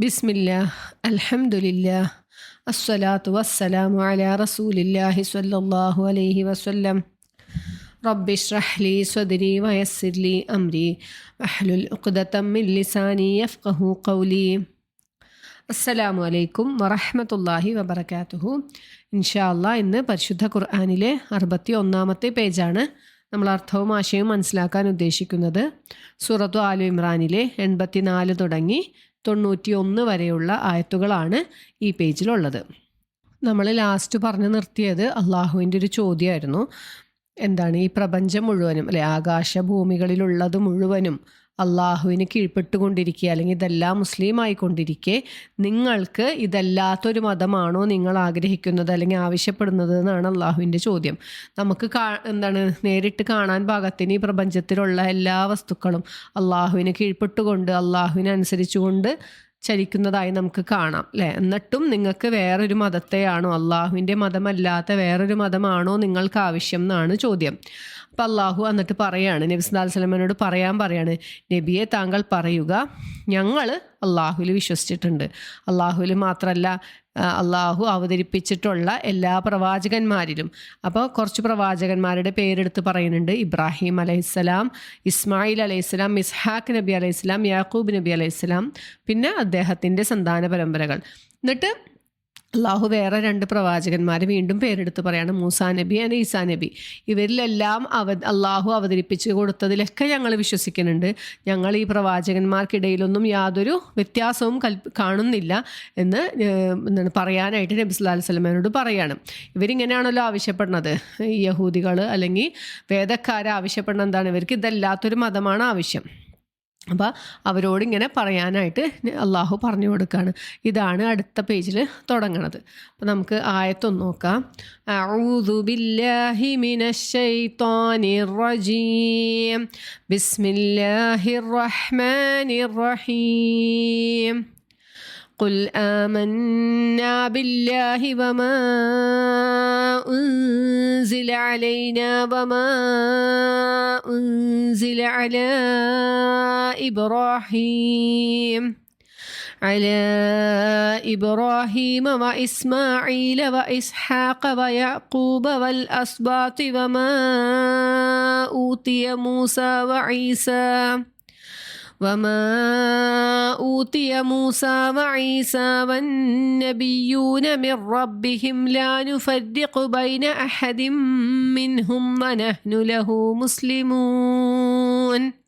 ബിസ്മില്ല അൽഹംദുലില്ല അസ്സലാത്തു വസ്സലാമു അലാ റസൂലില്ലാഹി സ്വല്ലല്ലാഹു അലൈഹി വസല്ലം. റബ്ബി ഷ്റഹ്ലി സ്വദരി വയസ്സിർലി അംരി വഹ്ലുൽ ഉഖ്ദതം മിൻ ലിസാനി യഫ്ഖഹു ഖൗലി. അസ്സലാമു അലൈക്കും വറഹ്മത്തുള്ളാഹി വബറകാതുഹു. ഇൻഷാ അല്ലാ ഇന്ന് പരിശുദ്ധ ഖുർആനിലെ അറുപത്തി ഒന്നാമത്തെ പേജാണ് നമ്മൾ അർത്ഥവും ആശയവും മനസ്സിലാക്കാൻ ഉദ്ദേശിക്കുന്നത്. സൂറത്തു ആലു ഇമ്രാനിലെ എൺപത്തിനാല് തുടങ്ങി തൊണ്ണൂറ്റി ഒന്ന് വരെയുള്ള ആയത്തുകളാണ് ഈ പേജിലുള്ളത്. നമ്മൾ ലാസ്റ്റ് പറഞ്ഞു നിർത്തിയത് അള്ളാഹുവിന്റെ ഒരു ചോദ്യമായിരുന്നു. എന്താണ് ഈ പ്രപഞ്ചം മുഴുവനും അല്ലെ ആകാശഭൂമികളിലുള്ളത് മുഴുവനും അള്ളാഹുവിന് കീഴ്പ്പെട്ടുകൊണ്ടിരിക്കുക അല്ലെങ്കിൽ ഇതെല്ലാം മുസ്ലിം ആയിക്കൊണ്ടിരിക്കെ നിങ്ങൾക്ക് ഇതല്ലാത്തൊരു മതമാണോ നിങ്ങൾ ആഗ്രഹിക്കുന്നത് അല്ലെങ്കിൽ ആവശ്യപ്പെടുന്നത് എന്നാണ് അള്ളാഹുവിന്റെ ചോദ്യം. നമുക്ക് കാ എന്താണ് നേരിട്ട് കാണാൻ പാകത്തിന് ഈ പ്രപഞ്ചത്തിലുള്ള എല്ലാ വസ്തുക്കളും അള്ളാഹുവിന് കീഴ്പ്പെട്ടുകൊണ്ട് അള്ളാഹുവിനനുസരിച്ചുകൊണ്ട് ചലിക്കുന്നതായി നമുക്ക് കാണാം അല്ലേ? എന്നിട്ടും നിങ്ങൾക്ക് വേറൊരു മതത്തെയാണോ അള്ളാഹുവിന്റെ മതമല്ലാത്ത വേറൊരു മതമാണോ നിങ്ങൾക്ക് ആവശ്യം എന്നാണ് ചോദ്യം. അള്ളാഹു എന്നിട്ട് പറയാണ് നബി സുല്ലാ സ്വലമനോട് പറയാൻ പറയാണ് നബിയെ താങ്കൾ പറയുക ഞങ്ങൾ അള്ളാഹുവിൽ വിശ്വസിച്ചിട്ടുണ്ട്. അള്ളാഹുവിൽ മാത്രമല്ല അള്ളാഹു അവതരിപ്പിച്ചിട്ടുള്ള എല്ലാ പ്രവാചകന്മാരിലും. അപ്പോൾ കുറച്ച് പ്രവാചകന്മാരുടെ പേരെടുത്ത് പറയുന്നുണ്ട്. ഇബ്രാഹിം അലൈഹിസ്സലാം ഇസ്മായിൽ അലൈഹിസ്സലാം ഇസ്ഹാഖ് നബി അലൈഹിസ്സലാം യാക്കൂബ് നബി അലൈഹിസ്സലാം പിന്നെ അദ്ദേഹത്തിന്റെ സന്താന പരമ്പരകൾ. എന്നിട്ട് അള്ളാഹു വേറെ രണ്ട് പ്രവാചകന്മാരെ വീണ്ടും പേരെടുത്ത് പറയാണ് മൂസാ നബി ആൻഡ് ഈസാ നബി. ഇവരിലെല്ലാം അവ അള്ളാഹു അവതരിപ്പിച്ച് കൊടുത്തതിലൊക്കെ ഞങ്ങൾ വിശ്വസിക്കുന്നുണ്ട്. ഞങ്ങൾ ഈ പ്രവാചകന്മാർക്കിടയിലൊന്നും യാതൊരു വ്യത്യാസവും കൽ കാണുന്നില്ല എന്ന് എന്താണ് പറയാനായിട്ട് നബി സുല്ലാ സ്വലമനോട് പറയാണ്. ഇവരിങ്ങനെയാണല്ലോ ആവശ്യപ്പെടുന്നത്. യഹൂദികൾ അല്ലെങ്കിൽ വേദക്കാരെ ആവശ്യപ്പെടുന്ന എന്താണ്? ഇവർക്ക് ഇതല്ലാത്തൊരു മതമാണ് ആവശ്യം. അപ്പോൾ അവരോടിങ്ങനെ പറയാനായിട്ട് അള്ളാഹു പറഞ്ഞു കൊടുക്കുകയാണ് ഇതാണ് അടുത്ത പേജിൽ തുടങ്ങണത്. അപ്പോൾ നമുക്ക് ആയത്തൊന്ന് നോക്കാം. അഊദു ബില്ലാഹി റജീം. ബിസ്മില്ലാഹിർ റഹ്മാനിർ റഹീം. قل آمنا بالله وما أنزل علينا وما أنزل على إبراهيم على إبراهيم وإسماعيل وإسحاق ويعقوب والأسباط وما أوتي موسى وعيسى وما أوتي موسى وعيسى والنبيون من ربهم لا نفرق بين أحد منهم ونحن له مسلمون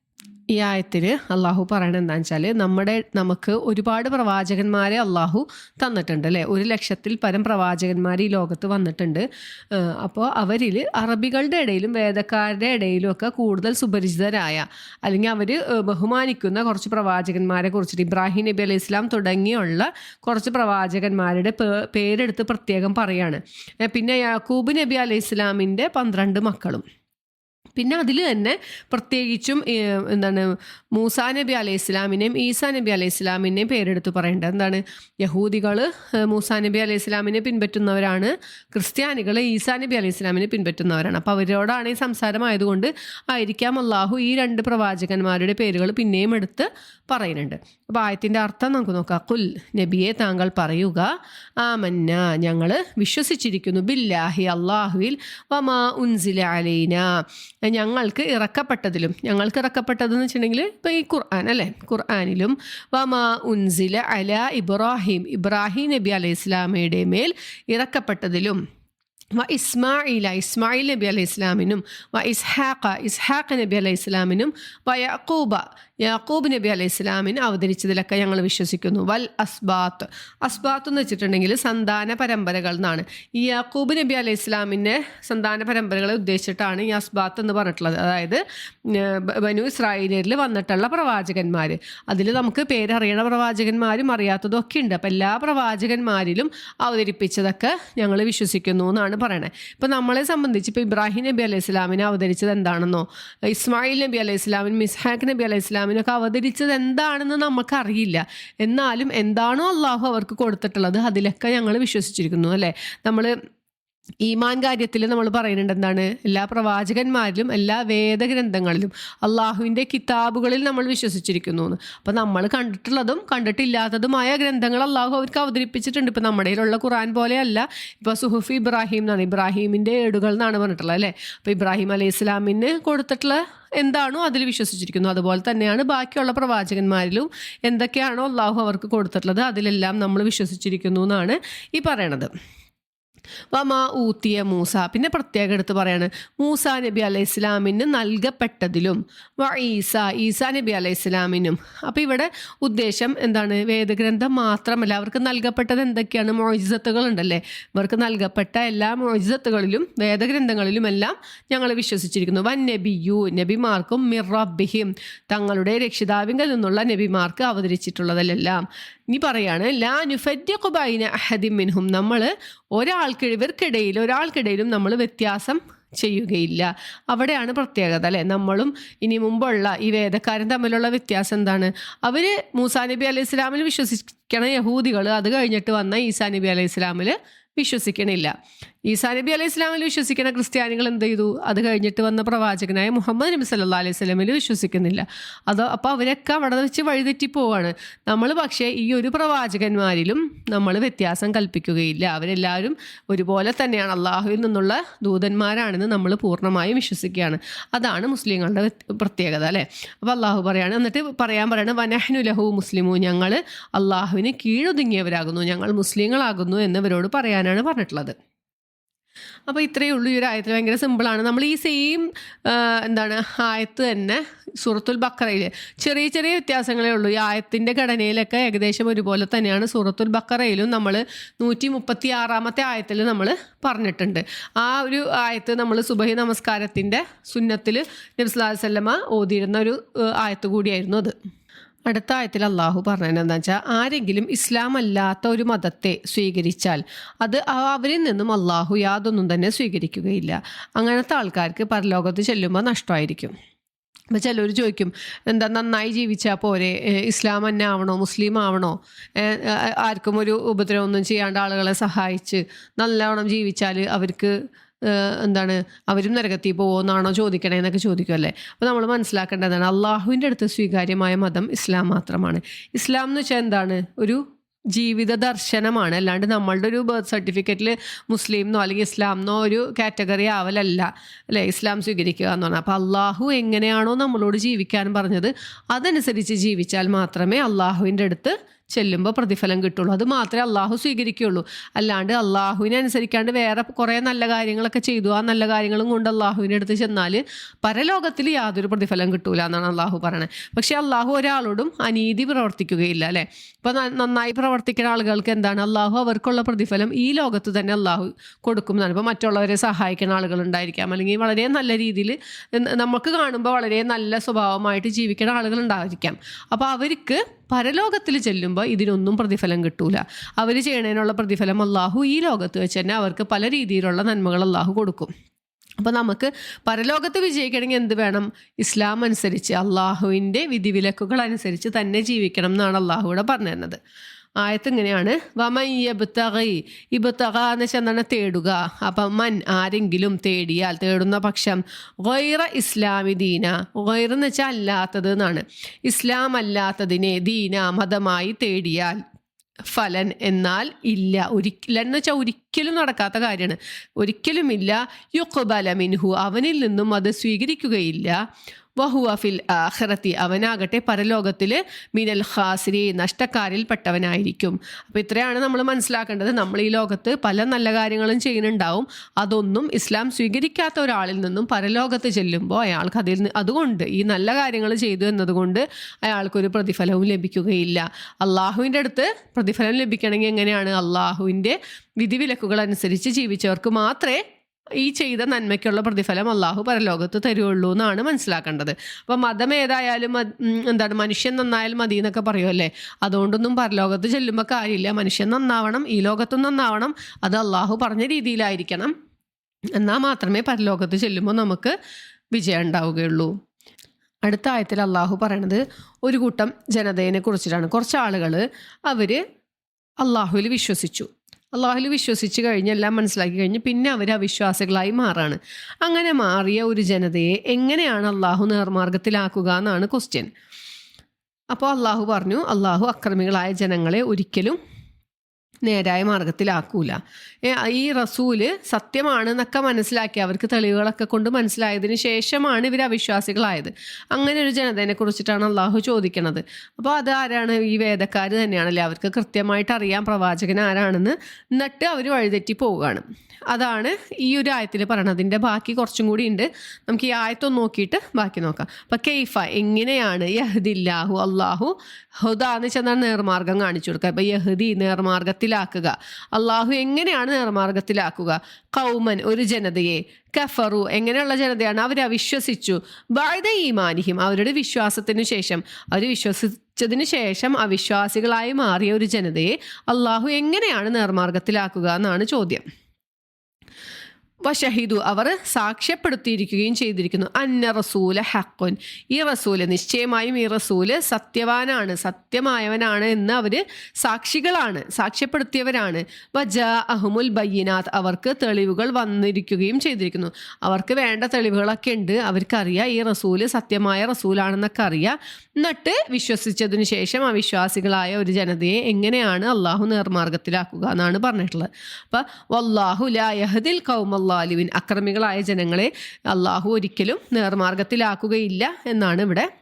ഈ ആയത്തിൽ അള്ളാഹു പറയണത് എന്താണെന്ന് വെച്ചാൽ നമ്മുടെ നമുക്ക് ഒരുപാട് പ്രവാചകന്മാരെ അള്ളാഹു തന്നിട്ടുണ്ട് അല്ലേ? ഒരു ലക്ഷത്തിൽ പരം പ്രവാചകന്മാർ ഈ ലോകത്ത് വന്നിട്ടുണ്ട്. അപ്പോൾ അവരിൽ അറബികളുടെ ഇടയിലും വേദക്കാരുടെ ഇടയിലും ഒക്കെ കൂടുതൽ സുപരിചിതരായ അല്ലെങ്കിൽ അവർ ബഹുമാനിക്കുന്ന കുറച്ച് പ്രവാചകന്മാരെ കുറിച്ചിട്ട് ഇബ്രാഹിം നബി അലൈഹി ഇസ്ലാം തുടങ്ങിയുള്ള കുറച്ച് പ്രവാചകന്മാരുടെ പേരെടുത്ത് പ്രത്യേകം പറയാണ്. പിന്നെ യാക്കൂബ് നബി അലൈഹി ഇസ്ലാമിന്റെ പന്ത്രണ്ട് മക്കളും. പിന്നെ അതിൽ തന്നെ പ്രത്യേകിച്ചും എന്താണ് മൂസാ നബി അലൈഹി ഇസ്ലാമിനെയും ഈസാ നബി അലൈഹി ഇസ്ലാമിനെയും പേരെടുത്ത് പറയേണ്ടത് എന്താണ്? യഹൂദികൾ മൂസാ നബി അലൈഹി ഇസ്ലാമിനെ പിൻപറ്റുന്നവരാണ് ക്രിസ്ത്യാനികൾ ഈസാ നബി അലൈഹി ഇസ്ലാമിനെ പിൻപറ്റുന്നവരാണ്. അപ്പോൾ അവരോടാണ് ഈ സംസാരമായതുകൊണ്ട് ആയിരിക്കാം അള്ളാഹു ഈ രണ്ട് പ്രവാചകന്മാരുടെ പേരുകൾ പിന്നെയും എടുത്ത് പറയുന്നുണ്ട്. അപ്പോൾ ആയത്തിന്റെ അർത്ഥം നമുക്ക് നോക്കാം. കുൽ നബിയെ താങ്കൾ പറയുക ആമന്ന ഞങ്ങൾ വിശ്വസിച്ചിരിക്കുന്നു. ബില്ലാഹി അള്ളാഹുവിൽ വമാ ഉൻസില അലൈന. ഞങ്ങൾക്ക് ഇറക്കപ്പെട്ടതിലും ഞങ്ങൾക്ക് ഇറക്കപ്പെട്ടതെന്ന് വെച്ചിട്ടുണ്ടെങ്കിൽ ഇപ്പോൾ ഈ ഖുർആൻ അല്ലേ? ഖുർആാനിലും വമാ ഉൻസില അല ഇബ്രാഹിം. ഇബ്രാഹിം നബി അലൈഹി ഇസ്ലാമയുടെ മേൽ ഇറക്കപ്പെട്ടതിലും വ ഇസ്മായില ഇസ്മായിൽ നബി അലൈഹി ഇസ്ലാമിനും വ ഇസ്ഹാഖ ഇസ്ഹാഖ് നബി അലൈഹി ഇസ്ലാമിനും വ യക്കൂബ യാക്കൂബ് നബി അലൈഹി ഇസ്ലാമിന് അവതരിച്ചതിലൊക്കെ ഞങ്ങൾ വിശ്വസിക്കുന്നു. വൽ അസ്ബാത്ത്. അസ്ബാത്ത് എന്ന് വെച്ചിട്ടുണ്ടെങ്കിൽ സന്താന പരമ്പരകൾ എന്നാണ്. ഈ യാക്കൂബ് നബി അലൈഹി ഇസ്ലാമിന്റെ സന്താന പരമ്പരകളെ ഉദ്ദേശിച്ചിട്ടാണ് ഈ അസ്ബാത്ത് എന്ന് പറഞ്ഞിട്ടുള്ളത്. അതായത് ബനു ഇസ്രായേലിൽ വന്നിട്ടുള്ള പ്രവാചകന്മാർ അതിൽ നമുക്ക് പേരറിയണ പ്രവാചകന്മാരും അറിയാത്തതും ഒക്കെ ഉണ്ട്. അപ്പം എല്ലാ പ്രവാചകന്മാരിലും അവതരിപ്പിച്ചതൊക്കെ ഞങ്ങൾ വിശ്വസിക്കുന്നു എന്നാണ് പറയണത് ഇപ്പം നമ്മളെ സംബന്ധിച്ച് ഇപ്പോൾ ഇബ്രാഹിം നബി അലൈഹി ഇസ്ലാമിനെ അവതരിച്ചത് എന്താണെന്നോ? ഇസ്മായിൽ നബി അലൈഹി ഇസ്ലാമിൻ മിസ്ഹാഖ് നബി അലൈഹി ഇസ്ലാമിനൊക്കെ അവതരിച്ചത് എന്താണെന്ന് നമുക്കറിയില്ല. എന്നാലും എന്താണോ അള്ളാഹു അവർക്ക് കൊടുത്തിട്ടുള്ളത് അതിലൊക്കെ ഞങ്ങൾ വിശ്വസിച്ചിരിക്കുന്നു അല്ലേ? നമ്മൾ ഈമാൻ കാര്യത്തിൽ നമ്മൾ പറയുന്നുണ്ട് എന്താണ്? എല്ലാ പ്രവാചകന്മാരിലും എല്ലാ വേദഗ്രന്ഥങ്ങളിലും അള്ളാഹുവിന്റെ കിതാബുകളിൽ നമ്മൾ വിശ്വസിച്ചിരിക്കുന്നു എന്ന്. അപ്പം നമ്മൾ കണ്ടിട്ടുള്ളതും കണ്ടിട്ടില്ലാത്തതുമായ ഗ്രന്ഥങ്ങൾ അള്ളാഹു അവർക്ക് അവതരിപ്പിച്ചിട്ടുണ്ട്. ഇപ്പം നമ്മുടെ കയ്യിലുള്ള ഖുറാൻ പോലെയല്ല. ഇപ്പോൾ സുഹുഫ് ഇബ്രാഹിം എന്നാണ്. ഇബ്രാഹിമിന്റെ ഏടുകൾ എന്നാണ് പറഞ്ഞിട്ടുള്ളത് അല്ലേ? അപ്പോൾ ഇബ്രാഹിം അലൈഹി ഇസ്ലാമിന് കൊടുത്തിട്ടുള്ള എന്താണോ അതിൽ വിശ്വസിച്ചിരിക്കുന്നു. അതുപോലെ തന്നെയാണ് ബാക്കിയുള്ള പ്രവാചകന്മാരിലും എന്തൊക്കെയാണോ അള്ളാഹു അവർക്ക് കൊടുത്തിട്ടുള്ളത് അതിലെല്ലാം നമ്മൾ വിശ്വസിച്ചിരിക്കുന്നു എന്നാണ് ഈ പറയണത്. വമാ ഊത്തിയ മൂസ. പിന്നെ പ്രത്യേകം എടുത്ത് പറയാണ് മൂസ നബി അലൈഹി ഇസ്ലാമിന് നൽകപ്പെട്ടതിലും വ ഈസ ഈസ നബി അലൈഹി ഇസ്ലാമിനും അപ്പോൾ ഇവിടെ ഉദ്ദേശം എന്താണ്? വേദഗ്രന്ഥം മാത്രമല്ല അവർക്ക് നൽകപ്പെട്ടത് എന്തൊക്കെയാണ്? മോജിസത്തുകൾ ഉണ്ടല്ലേ? ഇവർക്ക് നൽകപ്പെട്ട എല്ലാ മോജിസത്തുകളിലും വേദഗ്രന്ഥങ്ങളിലും എല്ലാം ഞങ്ങൾ വിശ്വസിച്ചിരിക്കുന്നു. വൻ നബിയു നബിമാർക്കും മിറബിഹിം തങ്ങളുടെ രക്ഷിതാവിങ്കിൽ നിന്നുള്ള നബിമാർക്ക് അവതരിച്ചിട്ടുള്ളതിലെല്ലാം ഇനി പറയാണ് ലാ നുഫദ്യഖുബൈന അഹദിമിൻഹും നമ്മൾ ഒരാൾക്ക് ഇവർക്കിടയിൽ ഒരാൾക്കിടയിലും നമ്മൾ വ്യത്യാസം ചെയ്യുകയില്ല. അവിടെയാണ് പ്രത്യേകത അല്ലേ? നമ്മളും ഇനി മുമ്പുള്ള ഈ വേദക്കാരൻ തമ്മിലുള്ള വ്യത്യാസം എന്താണ്? അവർ മൂസാ നബി അലൈഹി ഇസ്ലാമിൽ വിശ്വസിക്കണ യഹൂദികൾ അത് കഴിഞ്ഞിട്ട് വന്ന ഈസാ നബി അലൈഹി ഇസ്ലാമിൽ വിശ്വസിക്കണില്ല. ഈസാ നബി അലൈഹി ഇസ്ലാമിൽ വിശ്വസിക്കുന്ന ക്രിസ്ത്യാനികൾ എന്ത് ചെയ്തു? അത് കഴിഞ്ഞിട്ട് വന്ന പ്രവാചകനായ മുഹമ്മദ് നബി സല്ലാ അലൈഹി സ്വലമിൽ വിശ്വസിക്കുന്നില്ല. അത് അപ്പോൾ അവരൊക്കെ അവിടെ വെച്ച് വഴിതെറ്റി പോവാണ്. നമ്മൾ പക്ഷേ ഈ ഒരു പ്രവാചകന്മാരിലും നമ്മൾ വ്യത്യാസം കൽപ്പിക്കുകയില്ല. അവരെല്ലാവരും ഒരുപോലെ തന്നെയാണ്. അള്ളാഹുവിൽ നിന്നുള്ള ദൂതന്മാരാണെന്ന് നമ്മൾ പൂർണമായും വിശ്വസിക്കുകയാണ്. അതാണ് മുസ്ലിങ്ങളുടെ പ്രത്യേകത അല്ലേ? അപ്പോൾ അള്ളാഹു പറയാണ് എന്നിട്ട് പറയാൻ പറയണം വനഹ്നു ലഹു മുസ്ലിമു. ഞങ്ങൾ അള്ളാഹുവിന് കീഴൊതുങ്ങിയവരാകുന്നു. ഞങ്ങൾ മുസ്ലിങ്ങളാകുന്നു എന്നിവരോട് പറയാനാണ് പറഞ്ഞിട്ടുള്ളത്. അപ്പോൾ ഇത്രയേ ഉള്ളൂ ഈ ഒരു ആയത്തിൽ ഭയങ്കര സിമ്പിളാണ് നമ്മൾ ഈ സെയിം എന്താണ് ആയത്ത് തന്നെ സൂറത്തുൽ ബക്കറയിൽ ചെറിയ ചെറിയ വ്യത്യാസങ്ങളേ ഉള്ളൂ. ഈ ആയത്തിന്റെ ഘടനയിലൊക്കെ ഏകദേശം ഒരുപോലെ തന്നെയാണ് സൂറത്തുൽ ബക്കറയിലും നമ്മൾ നൂറ്റി മുപ്പത്തി ആറാമത്തെ ആയത്തിൽ നമ്മൾ പറഞ്ഞിട്ടുണ്ട്. ആ ഒരു ആയത്ത് നമ്മൾ സുബഹി നമസ്കാരത്തിന്റെ സുന്നത്തിൽ നബ്സ്ലാസല്ലമ ഓതിയിരുന്ന ഒരു ആയത്ത് കൂടിയായിരുന്നു അത്. അടുത്ത ആയത്തിൽ അള്ളാഹു പറഞ്ഞത് എന്താ വെച്ചാൽ ആരെങ്കിലും ഇസ്ലാം അല്ലാത്ത ഒരു മതത്തെ സ്വീകരിച്ചാൽ അത് അവരിൽ നിന്നും അള്ളാഹു യാതൊന്നും തന്നെ സ്വീകരിക്കുകയില്ല. അങ്ങനത്തെ ആൾക്കാർക്ക് പരലോകത്ത് ചെല്ലുമ്പോൾ നഷ്ടമായിരിക്കും. അപ്പോൾ ചിലർ ചോദിക്കും എന്താ നന്നായി ജീവിച്ചാൽ പോരെ? ഇസ്ലാം തന്നെ ആവണോ? മുസ്ലിം ആവണോ? ആർക്കും ഒരു ഉപദ്രവമൊന്നും ചെയ്യാണ്ട് ആളുകളെ സഹായിച്ച് നല്ലവണ്ണം ജീവിച്ചാൽ അവർക്ക് എന്താണ് അവരും നരകത്തിൽ പോകുമെന്നാണോ ചോദിക്കണേ എന്നൊക്കെ ചോദിക്കുമല്ലേ അപ്പോൾ നമ്മൾ മനസ്സിലാക്കേണ്ടതാണ് അള്ളാഹുവിന്റെ അടുത്ത് സ്വീകാര്യമായ മതം ഇസ്ലാം മാത്രമാണ്. ഇസ്ലാം എന്ന് വെച്ചാൽ എന്താണ്? ഒരു ജീവിത ദർശനമാണ്. അല്ലാണ്ട് നമ്മളുടെ ഒരു ബർത്ത് സർട്ടിഫിക്കറ്റിൽ മുസ്ലിം എന്നോ അല്ലെങ്കിൽ ഇസ്ലാം എന്നോ ഒരു കാറ്റഗറി ആവലല്ല. അല്ലേ? ഇസ്ലാം സ്വീകരിക്കുക എന്ന് പറഞ്ഞാൽ. അപ്പോൾ അള്ളാഹു എങ്ങനെയാണോ നമ്മളോട് ജീവിക്കാൻ പറഞ്ഞത് അതനുസരിച്ച് ജീവിച്ചാൽ മാത്രമേ അള്ളാഹുവിന്റെ അടുത്ത് ചെല്ലുമ്പോൾ പ്രതിഫലം കിട്ടുള്ളൂ. അത് മാത്രമേ അള്ളാഹു സ്വീകരിക്കുകയുള്ളൂ. അല്ലാണ്ട് അള്ളാഹുവിനെ അനുസരിക്കാണ്ട് വേറെ കുറേ നല്ല കാര്യങ്ങളൊക്കെ ചെയ്തു. ആ നല്ല കാര്യങ്ങളും കൊണ്ട് അള്ളാഹുവിന്റെ അടുത്ത് ചെന്നാൽ പരലോകത്തിൽ യാതൊരു പ്രതിഫലം കിട്ടൂല എന്നാണ് അള്ളാഹു പറയണത് പക്ഷേ അള്ളാഹു ഒരാളോടും അനീതി പ്രവർത്തിക്കുകയില്ല അല്ലേ? ഇപ്പം നന്നായി പ്രവർത്തിക്കുന്ന ആളുകൾക്ക് എന്താണ്? അള്ളാഹു അവർക്കുള്ള പ്രതിഫലം ഈ ലോകത്ത് തന്നെ അള്ളാഹു കൊടുക്കും എന്നാണ്. ഇപ്പോൾ മറ്റുള്ളവരെ സഹായിക്കുന്ന ആളുകൾ ഉണ്ടായിരിക്കാം. അല്ലെങ്കിൽ വളരെ നല്ല രീതിയിൽ നമുക്ക് കാണുമ്പോൾ വളരെ നല്ല സ്വഭാവമായിട്ട് ജീവിക്കുന്ന ആളുകൾ ഉണ്ടായിരിക്കാം. അപ്പോൾ അവർക്ക് പരലോകത്തിൽ ചെല്ലുമ്പോൾ ഇതിനൊന്നും പ്രതിഫലം കിട്ടൂല. അവർ ചെയ്യണതിനുള്ള പ്രതിഫലം അള്ളാഹു ഈ ലോകത്ത് വെച്ച് തന്നെ അവർക്ക് പല രീതിയിലുള്ള നന്മകൾ അള്ളാഹു കൊടുക്കും. അപ്പോൾ നമുക്ക് പരലോകത്ത് വിജയിക്കണമെങ്കിൽ എന്ത് വേണം? ഇസ്ലാം അനുസരിച്ച് അള്ളാഹുവിന്റെ വിധിവിലക്കുകൾ അനുസരിച്ച് തന്നെ ജീവിക്കണം എന്നാണ് അള്ളാഹു ഇവിടെ പറഞ്ഞു തരുന്നത് ആയത്ത് ഇങ്ങനെയാണ് വമ യബ്തഗി ഇബ്തഗ എന്ന് വെച്ചാൽ എന്താണ്? തേടുക. അപ്പം മൻ ആരെങ്കിലും തേടിയാൽ തേടുന്ന പക്ഷം ഗൈറ ഇസ്ലാമി ദീന. ഗൈർ എന്ന് വെച്ചാൽ അല്ലാത്തത് എന്നാണ്. ഇസ്ലാം അല്ലാത്തതിനെ ദീന മതമായി തേടിയാൽ ഫലൻ എന്നാൽ ഇല്ല. ഒരിക്കലും എന്ന് വെച്ചാൽ ഒരിക്കലും നടക്കാത്ത കാര്യമാണ്. ഒരിക്കലും ഇല്ല. യുഖബല മിൻഹു അവനിൽ നിന്നും അത് സ്വീകരിക്കുകയില്ല. വഹുവ ഫിൽ ആഖിറത്തി. അവനാകട്ടെ പരലോകത്തിൽ മിനൽ ഖാസിരി നഷ്ടക്കാരിൽ പെട്ടവനായിരിക്കും അപ്പോൾ ഇത്രയാണ് നമ്മൾ മനസ്സിലാക്കേണ്ടത്. നമ്മൾ ഈ ലോകത്ത് പല നല്ല കാര്യങ്ങളും ചെയ്യുന്നുണ്ടാവും. അതൊന്നും ഇസ്ലാം സ്വീകരിക്കാത്ത ഒരാളിൽ നിന്നും പരലോകത്ത് ചെല്ലുമ്പോൾ അയാൾക്ക് അതിൽ അതുകൊണ്ട് ഈ നല്ല കാര്യങ്ങൾ ചെയ്തു എന്നതുകൊണ്ട് അയാൾക്കൊരു പ്രതിഫലവും ലഭിക്കുകയില്ല. അള്ളാഹുവിന്റെ അടുത്ത് പ്രതിഫലം ലഭിക്കണമെങ്കിൽ എങ്ങനെയാണ്? അള്ളാഹുവിന്റെ വിധിവിലക്കുകൾ അനുസരിച്ച് ജീവിച്ചവർക്ക് മാത്രമേ ഈ ചെയ്ത നന്മയ്ക്കുള്ള പ്രതിഫലം അള്ളാഹു പരലോകത്ത് തരുള്ളൂ എന്നാണ് മനസ്സിലാക്കേണ്ടത്. അപ്പം മതം ഏതായാലും എന്താണ് മനുഷ്യൻ നന്നായാലും മതി എന്നൊക്കെ പറയുമല്ലേ അതുകൊണ്ടൊന്നും പരലോകത്ത് ചെല്ലുമ്പോൾ കാര്യമില്ല. മനുഷ്യൻ നന്നാവണം ഈ ലോകത്തും നന്നാവണം അത് അള്ളാഹു പറഞ്ഞ രീതിയിലായിരിക്കണം. എന്നാൽ മാത്രമേ പരലോകത്ത് ചെല്ലുമ്പോൾ നമുക്ക് വിജയം ഉണ്ടാവുകയുള്ളൂ. അടുത്ത ആയത്തിൽ അള്ളാഹു പറയണത് ഒരു കൂട്ടം ജനതയെ കുറിച്ചിട്ടാണ് കുറച്ച് ആളുകൾ അവർ അള്ളാഹുവിൽ വിശ്വസിച്ചു. അള്ളാഹുൽ വിശ്വസിച്ച് കഴിഞ്ഞ് എല്ലാം മനസ്സിലാക്കി കഴിഞ്ഞ് പിന്നെ അവർ അവിശ്വാസികളായി മാറാണ്. അങ്ങനെ മാറിയ ഒരു ജനതയെ എങ്ങനെയാണ് അള്ളാഹു നേർമാർഗത്തിലാക്കുക എന്നാണ് ക്വസ്റ്റ്യൻ അപ്പോൾ അള്ളാഹു പറഞ്ഞു അള്ളാഹു അക്രമികളായ ജനങ്ങളെ ഒരിക്കലും നേരായ മാർഗത്തിലാക്കൂല. ഈ റസൂൽ സത്യമാണെന്നൊക്കെ മനസ്സിലാക്കി അവർക്ക് തെളിവുകളൊക്കെ കൊണ്ട് മനസ്സിലായതിന് ശേഷമാണ് ഇവർ അവിശ്വാസികളായത്. അങ്ങനെ ഒരു ജനതയെ കുറിച്ചിട്ടാണ് അള്ളാഹു ചോദിക്കുന്നത് അപ്പോൾ അത് ആരാണ്? ഈ വേദക്കാർ തന്നെയാണല്ലേ? അവർക്ക് കൃത്യമായിട്ട് അറിയാം പ്രവാചകൻ ആരാണെന്ന്. എന്നിട്ട് അവർ വഴിതെറ്റി പോവുകയാണ്. അതാണ് ഈ ഒരു ആയത്തിൽ പറയണതിന്റെ ബാക്കി കുറച്ചും കൂടി ഉണ്ട്. നമുക്ക് ഈ ആയത്തൊന്ന് നോക്കിയിട്ട് ബാക്കി നോക്കാം. അപ്പം കെയ്ഫ എങ്ങനെയാണ് യഹദില്ലാഹു അള്ളാഹു ഹുദ എന്ന് ചെന്നാൽ നേർമാർഗം കാണിച്ചു കൊടുക്കുക. അപ്പം യഹദി നേർമാർഗത്തിലാക്കുക അള്ളാഹു എങ്ങനെയാണ് നിർമാർഗത്തിലാക്കുക? കൗമൻ ഒരു ജനതയെ. കഫറു എങ്ങനെയുള്ള ജനതയാണ്? അവർ അവിശ്വസിച്ചു. ബാഴ്ത ഈമാനിഹിം അവരുടെ വിശ്വാസത്തിനു ശേഷം. അവർ വിശ്വസിച്ചതിനു ശേഷം അവിശ്വാസികളായി മാറിയ ഒരു ജനതയെ അള്ളാഹു എങ്ങനെയാണ് നേർമാർഗത്തിലാക്കുക എന്നാണ് ചോദ്യം. വഷഹിദു അവർ സാക്ഷ്യപ്പെടുത്തിയിരിക്കുകയും ചെയ്തിരിക്കുന്നു. അന്ന റസൂല ഹക്കുൻ ഈ റസൂൽ നിശ്ചയമായും ഈ റസൂൽ സത്യവാനാണ് സത്യമായവനാണ് എന്ന് അവർ സാക്ഷികളാണ് സാക്ഷ്യപ്പെടുത്തിയവരാണ്. വജ അഹ്മുൽ ബയ്യനാഥ് അവർക്ക് തെളിവുകൾ വന്നിരിക്കുകയും ചെയ്തിരിക്കുന്നു. അവർക്ക് വേണ്ട തെളിവുകളൊക്കെ ഉണ്ട്. അവർക്കറിയാം ഈ റസൂൽ സത്യമായ റസൂലാണെന്നൊക്കെ അറിയാം. എന്നിട്ട് വിശ്വസിച്ചതിന് ശേഷം അവിശ്വാസികളായ ഒരു ജനതയെ എങ്ങനെയാണ് അള്ളാഹു നേർമാർഗത്തിലാക്കുക എന്നാണ് പറഞ്ഞിട്ടുള്ളത്. അപ്പം വല്ലാഹു ലാ കൗമല്ലാലുവിൻ കൗമല്ലാലിവിൻ അക്രമികളായ ജനങ്ങളെ അള്ളാഹു ഒരിക്കലും നേർമാർഗത്തിലാക്കുകയില്ല എന്നാണ് ഇവിടെ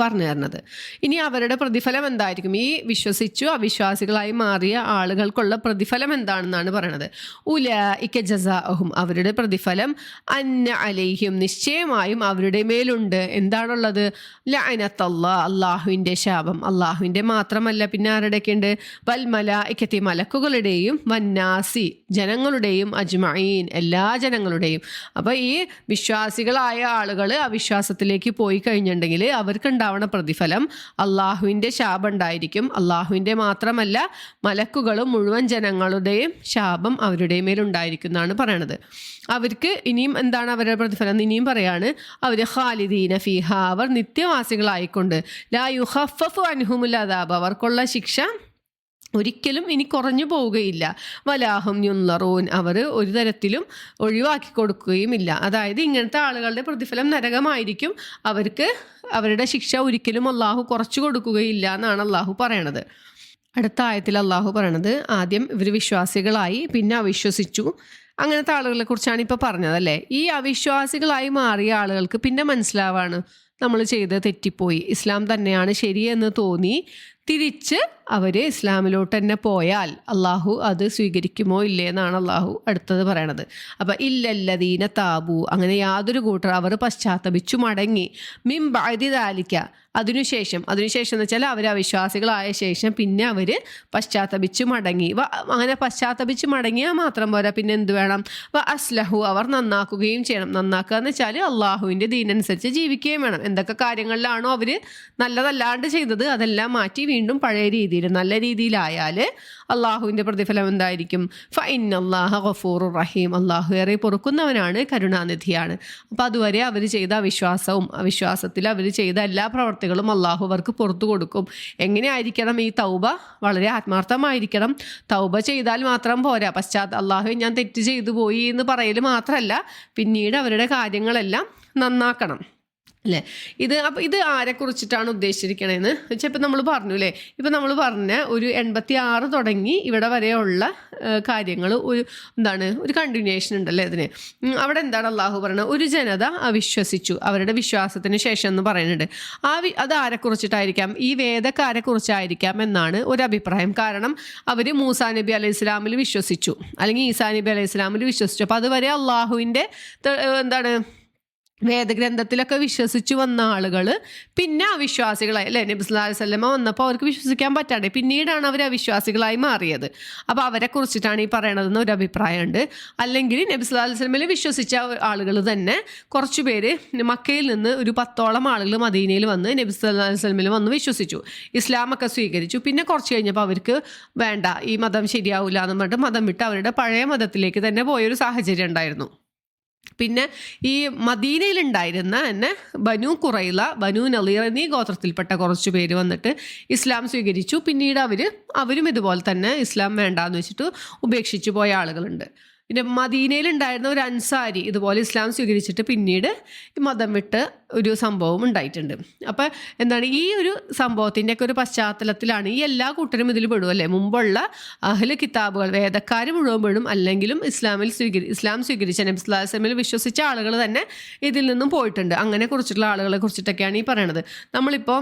പറഞ്ഞു തരുന്നത്. ഇനി അവരുടെ പ്രതിഫലം എന്തായിരിക്കും? ഈ വിശ്വസിച്ചു അവിശ്വാസികളായി മാറിയ ആളുകൾക്കുള്ള പ്രതിഫലം എന്താണെന്നാണ് പറയണത്. ഉല ഇക്ക ജസാഹും അവരുടെ പ്രതിഫലം അന്ന അലൈഹിം. നിശ്ചയമായും അവരുടെ മേലുണ്ട്. എന്താണുള്ളത്? ലഅനത്തല്ല. അള്ളാഹുവിന്റെ ശാപം. അള്ളാഹുവിന്റെ മാത്രമല്ല പിന്നെ ആരുടെയൊക്കെ ഉണ്ട്? വൽ മല ഇക്കത്തി മലക്കുകളുടെയും വന്നാസി ജനങ്ങളുടെയും അജ്മഈൻ എല്ലാ ജനങ്ങളുടെയും. അപ്പോൾ ഈ വിശ്വാസികളായ ആളുകൾ അവിശ്വാസത്തിലേക്ക് പോയി കഴിഞ്ഞിട്ടുണ്ടെങ്കിൽ അവർക്ക് ഉണ്ടാവുന്ന പ്രതിഫലം അള്ളാഹുവിന്റെ ശാപം ഉണ്ടായിരിക്കും അള്ളാഹുവിന്റെ മാത്രമല്ല മലക്കുകളും മുഴുവൻ ജനങ്ങളുടെയും ശാപം അവരുടെ മേലുണ്ടായിരിക്കും എന്നാണ് പറയണത്. അവർക്ക് ഇനിയും എന്താണ് അവരുടെ പ്രതിഫലം ഇനിയും പറയാണ് അവർ ഖാലിദീന ഫിഹ അവർ നിത്യവാസികളായിക്കൊണ്ട് ലാ യുഹഫഫു അൻഹുമുൽ അവർക്കുള്ള ശിക്ഷ ഒരിക്കലും ഇനി കുറഞ്ഞു പോവുകയില്ല. വലാഹും യുന്നറൂൻ അവർ ഒരു തരത്തിലും ഒഴിവാക്കി കൊടുക്കുകയുമില്ല. അതായത് ഇങ്ങനത്തെ ആളുകളുടെ പ്രതിഫലം നരകമായിരിക്കും. അവർക്ക് അവരുടെ ശിക്ഷ ഒരിക്കലും അള്ളാഹു കുറച്ചു കൊടുക്കുകയില്ല എന്നാണ് അള്ളാഹു പറയണത്. അടുത്ത ആയത്തിൽ അള്ളാഹു പറയണത് ആദ്യം ഇവർ വിശ്വാസികളായി പിന്നെ അവിശ്വസിച്ചു. അങ്ങനത്തെ ആളുകളെ കുറിച്ചാണ് ഇപ്പോൾ പറഞ്ഞത് അല്ലേ? ഈ അവിശ്വാസികളായി മാറിയ ആളുകൾക്ക് പിന്നെ മനസ്സിലാവാണ് നമ്മൾ ചെയ്ത് തെറ്റിപ്പോയി. ഇസ്ലാം തന്നെയാണ് ശരിയെന്ന് തോന്നി. തിരിച്ച് അവർ ഇസ്ലാമിലോട്ട് തന്നെ പോയാൽ അള്ളാഹു അത് സ്വീകരിക്കുമോ ഇല്ലേ എന്നാണ് അള്ളാഹു അടുത്തത് പറയണത്. അപ്പം ഇല്ലല്ലദീന താബു അങ്ങനെ യാതൊരു കൂട്ടർ അവർ പശ്ചാത്തപിച്ചു മടങ്ങി. മിം അതിനുശേഷം അതിനുശേഷം എന്ന് വെച്ചാൽ അവർ അവിശ്വാസികളായ ശേഷം പിന്നെ അവർ പശ്ചാത്തപിച്ച് മടങ്ങി. അങ്ങനെ പശ്ചാത്തപിച്ച് മടങ്ങിയാൽ മാത്രം പോരാ പിന്നെ എന്ത് വേണം? അസ്ലഹു അവർ നന്നാക്കുകയും ചെയ്യണം. നന്നാക്കുക എന്ന് വെച്ചാൽ അള്ളാഹുവിന്റെ ദീനനുസരിച്ച് ജീവിക്കുകയും വേണം. എന്തൊക്കെ കാര്യങ്ങളിലാണോ അവർ നല്ലതല്ലാണ്ട് ചെയ്തത് അതെല്ലാം മാറ്റി വീണ്ടും പഴയ രീതിയിൽ നല്ല രീതിയിലായാൽ അള്ളാഹുവിന്റെ പ്രതിഫലം എന്തായിരിക്കും? ഫൈൻ അള്ളാഹ ഗഫൂർ റഹീം. അള്ളാഹു ഏറെ പൊറുക്കുന്നവനാണ് കരുണാനിധിയാണ്. അപ്പം അതുവരെ അവർ ചെയ്ത വിശ്വാസവും അവിശ്വാസത്തിൽ അവർ ചെയ്ത എല്ലാ പ്രവർത്തികളും അള്ളാഹു അവർക്ക് പുറത്തു കൊടുക്കും. എങ്ങനെയായിരിക്കണം ഈ തൗബ? വളരെ ആത്മാർത്ഥമായിരിക്കണം. തൗബ ചെയ്താൽ മാത്രം പോരാ. പശ്ചാത്ത അള്ളാഹു ഞാൻ തെറ്റ് ചെയ്തു പോയി എന്ന് പറയൽ മാത്രമല്ല പിന്നീട് അവരുടെ കാര്യങ്ങളെല്ലാം നന്നാക്കണം. അല്ലേ? ഇത് അപ്പം ഇത് ആരെ കുറിച്ചിട്ടാണ് ഉദ്ദേശിച്ചിരിക്കണേന്ന്? വെച്ചാൽ ഇപ്പം നമ്മൾ പറഞ്ഞു അല്ലേ ഇപ്പം നമ്മൾ പറഞ്ഞ ഒരു എൺപത്തി ആറ് തുടങ്ങി ഇവിടെ വരെയുള്ള കാര്യങ്ങൾ ഒരു എന്താണ് ഒരു കണ്ടിന്യൂഷൻ ഉണ്ടല്ലേ അതിന്? അവിടെ എന്താണ് അള്ളാഹു പറയുന്നത് ഒരു ജനത അവിശ്വസിച്ചു. അവരുടെ വിശ്വാസത്തിന് ശേഷം എന്ന് പറയുന്നുണ്ട്. ആ വി അത് ആരെക്കുറിച്ചിട്ടായിരിക്കാം ഈ വേദക്കാരെ കുറിച്ചായിരിക്കാം എന്നാണ് ഒരു അഭിപ്രായം. കാരണം അവർ മൂസാ നബി അലൈഹി ഇസ്ലാമിൽ വിശ്വസിച്ചു. അല്ലെങ്കിൽ ഈസാ നബി അലൈഹി ഇസ്ലാമിൽ വിശ്വസിച്ചു. അപ്പോൾ അതുവരെ അള്ളാഹുവിന്റെ എന്താണ് വേദഗ്രന്ഥത്തിലൊക്കെ വിശ്വസിച്ച് വന്ന ആളുകൾ പിന്നെ അവിശ്വാസികളായി. അല്ലേ? നബി സല്ലല്ലാഹു അലൈഹി വന്നപ്പോൾ അവർക്ക് വിശ്വസിക്കാൻ പറ്റാണ്ട് പിന്നീടാണ് അവർ അവിശ്വാസികളായി മാറിയത്. അപ്പോൾ അവരെ കുറിച്ചിട്ടാണ് ഈ പറയണതെന്ന് ഒരു അഭിപ്രായമുണ്ട്. അല്ലെങ്കിൽ നബി സല്ലല്ലാഹു അലൈഹി വസല്ലമയിൽ വിശ്വസിച്ച ആളുകൾ തന്നെ കുറച്ച് പേര് മക്കയിൽ നിന്ന് ഒരു പത്തോളം ആളുകൾ മദീനയിൽ വന്ന് നബി സല്ലല്ലാഹു അലൈഹി വസല്ലമയിൽ വന്ന് വിശ്വസിച്ചു. ഇസ്ലാമൊക്കെ സ്വീകരിച്ചു. പിന്നെ കുറച്ച് കഴിഞ്ഞപ്പോൾ അവർക്ക് വേണ്ട ഈ മതം ശരിയാവില്ല എന്ന് പറഞ്ഞിട്ട് മതം വിട്ട് അവരുടെ പഴയ മതത്തിലേക്ക് തന്നെ പോയൊരു സാഹചര്യം ഉണ്ടായിരുന്നു. പിന്നെ ഈ മദീനയിലുണ്ടായിരുന്ന തന്നെ ബനു കുറൈല ബനു നളീർ എന്നീ ഗോത്രത്തിൽപ്പെട്ട കുറച്ച് പേര് വന്നിട്ട് ഇസ്ലാം സ്വീകരിച്ചു. പിന്നീട് അവർ അവരും ഇതുപോലെ തന്നെ ഇസ്ലാം വേണ്ടാന്ന് വെച്ചിട്ട് ഉപേക്ഷിച്ചു പോയ ആളുകളുണ്ട്. പിന്നെ മദീനയിലുണ്ടായിരുന്ന ഒരു അൻസാരി ഇതുപോലെ ഇസ്ലാം സ്വീകരിച്ചിട്ട് പിന്നീട് മതം വിട്ട് ഒരു സംഭവം ഉണ്ടായിട്ടുണ്ട്. അപ്പം എന്താണ് ഈ ഒരു സംഭവത്തിന്റെയൊക്കെ ഒരു പശ്ചാത്തലത്തിലാണ് ഈ എല്ലാ കൂട്ടരും ഇതിൽ പെടും അല്ലേ? മുമ്പുള്ള അഹ്ല കിതാബുകൾ വേദക്കാർ മുഴുവൻ പെടും. അല്ലെങ്കിലും ഇസ്ലാമിൽ സ്വീകരി ഇസ്ലാം സ്വീകരിച്ച ഇസ്ലാമിൽ വിശ്വസിച്ച ആളുകൾ തന്നെ ഇതിൽ നിന്നും പോയിട്ടുണ്ട്. അങ്ങനെ കുറിച്ചിട്ടുള്ള ആളുകളെ കുറിച്ചിട്ടൊക്കെയാണ് ഈ പറയണത്. നമ്മളിപ്പോൾ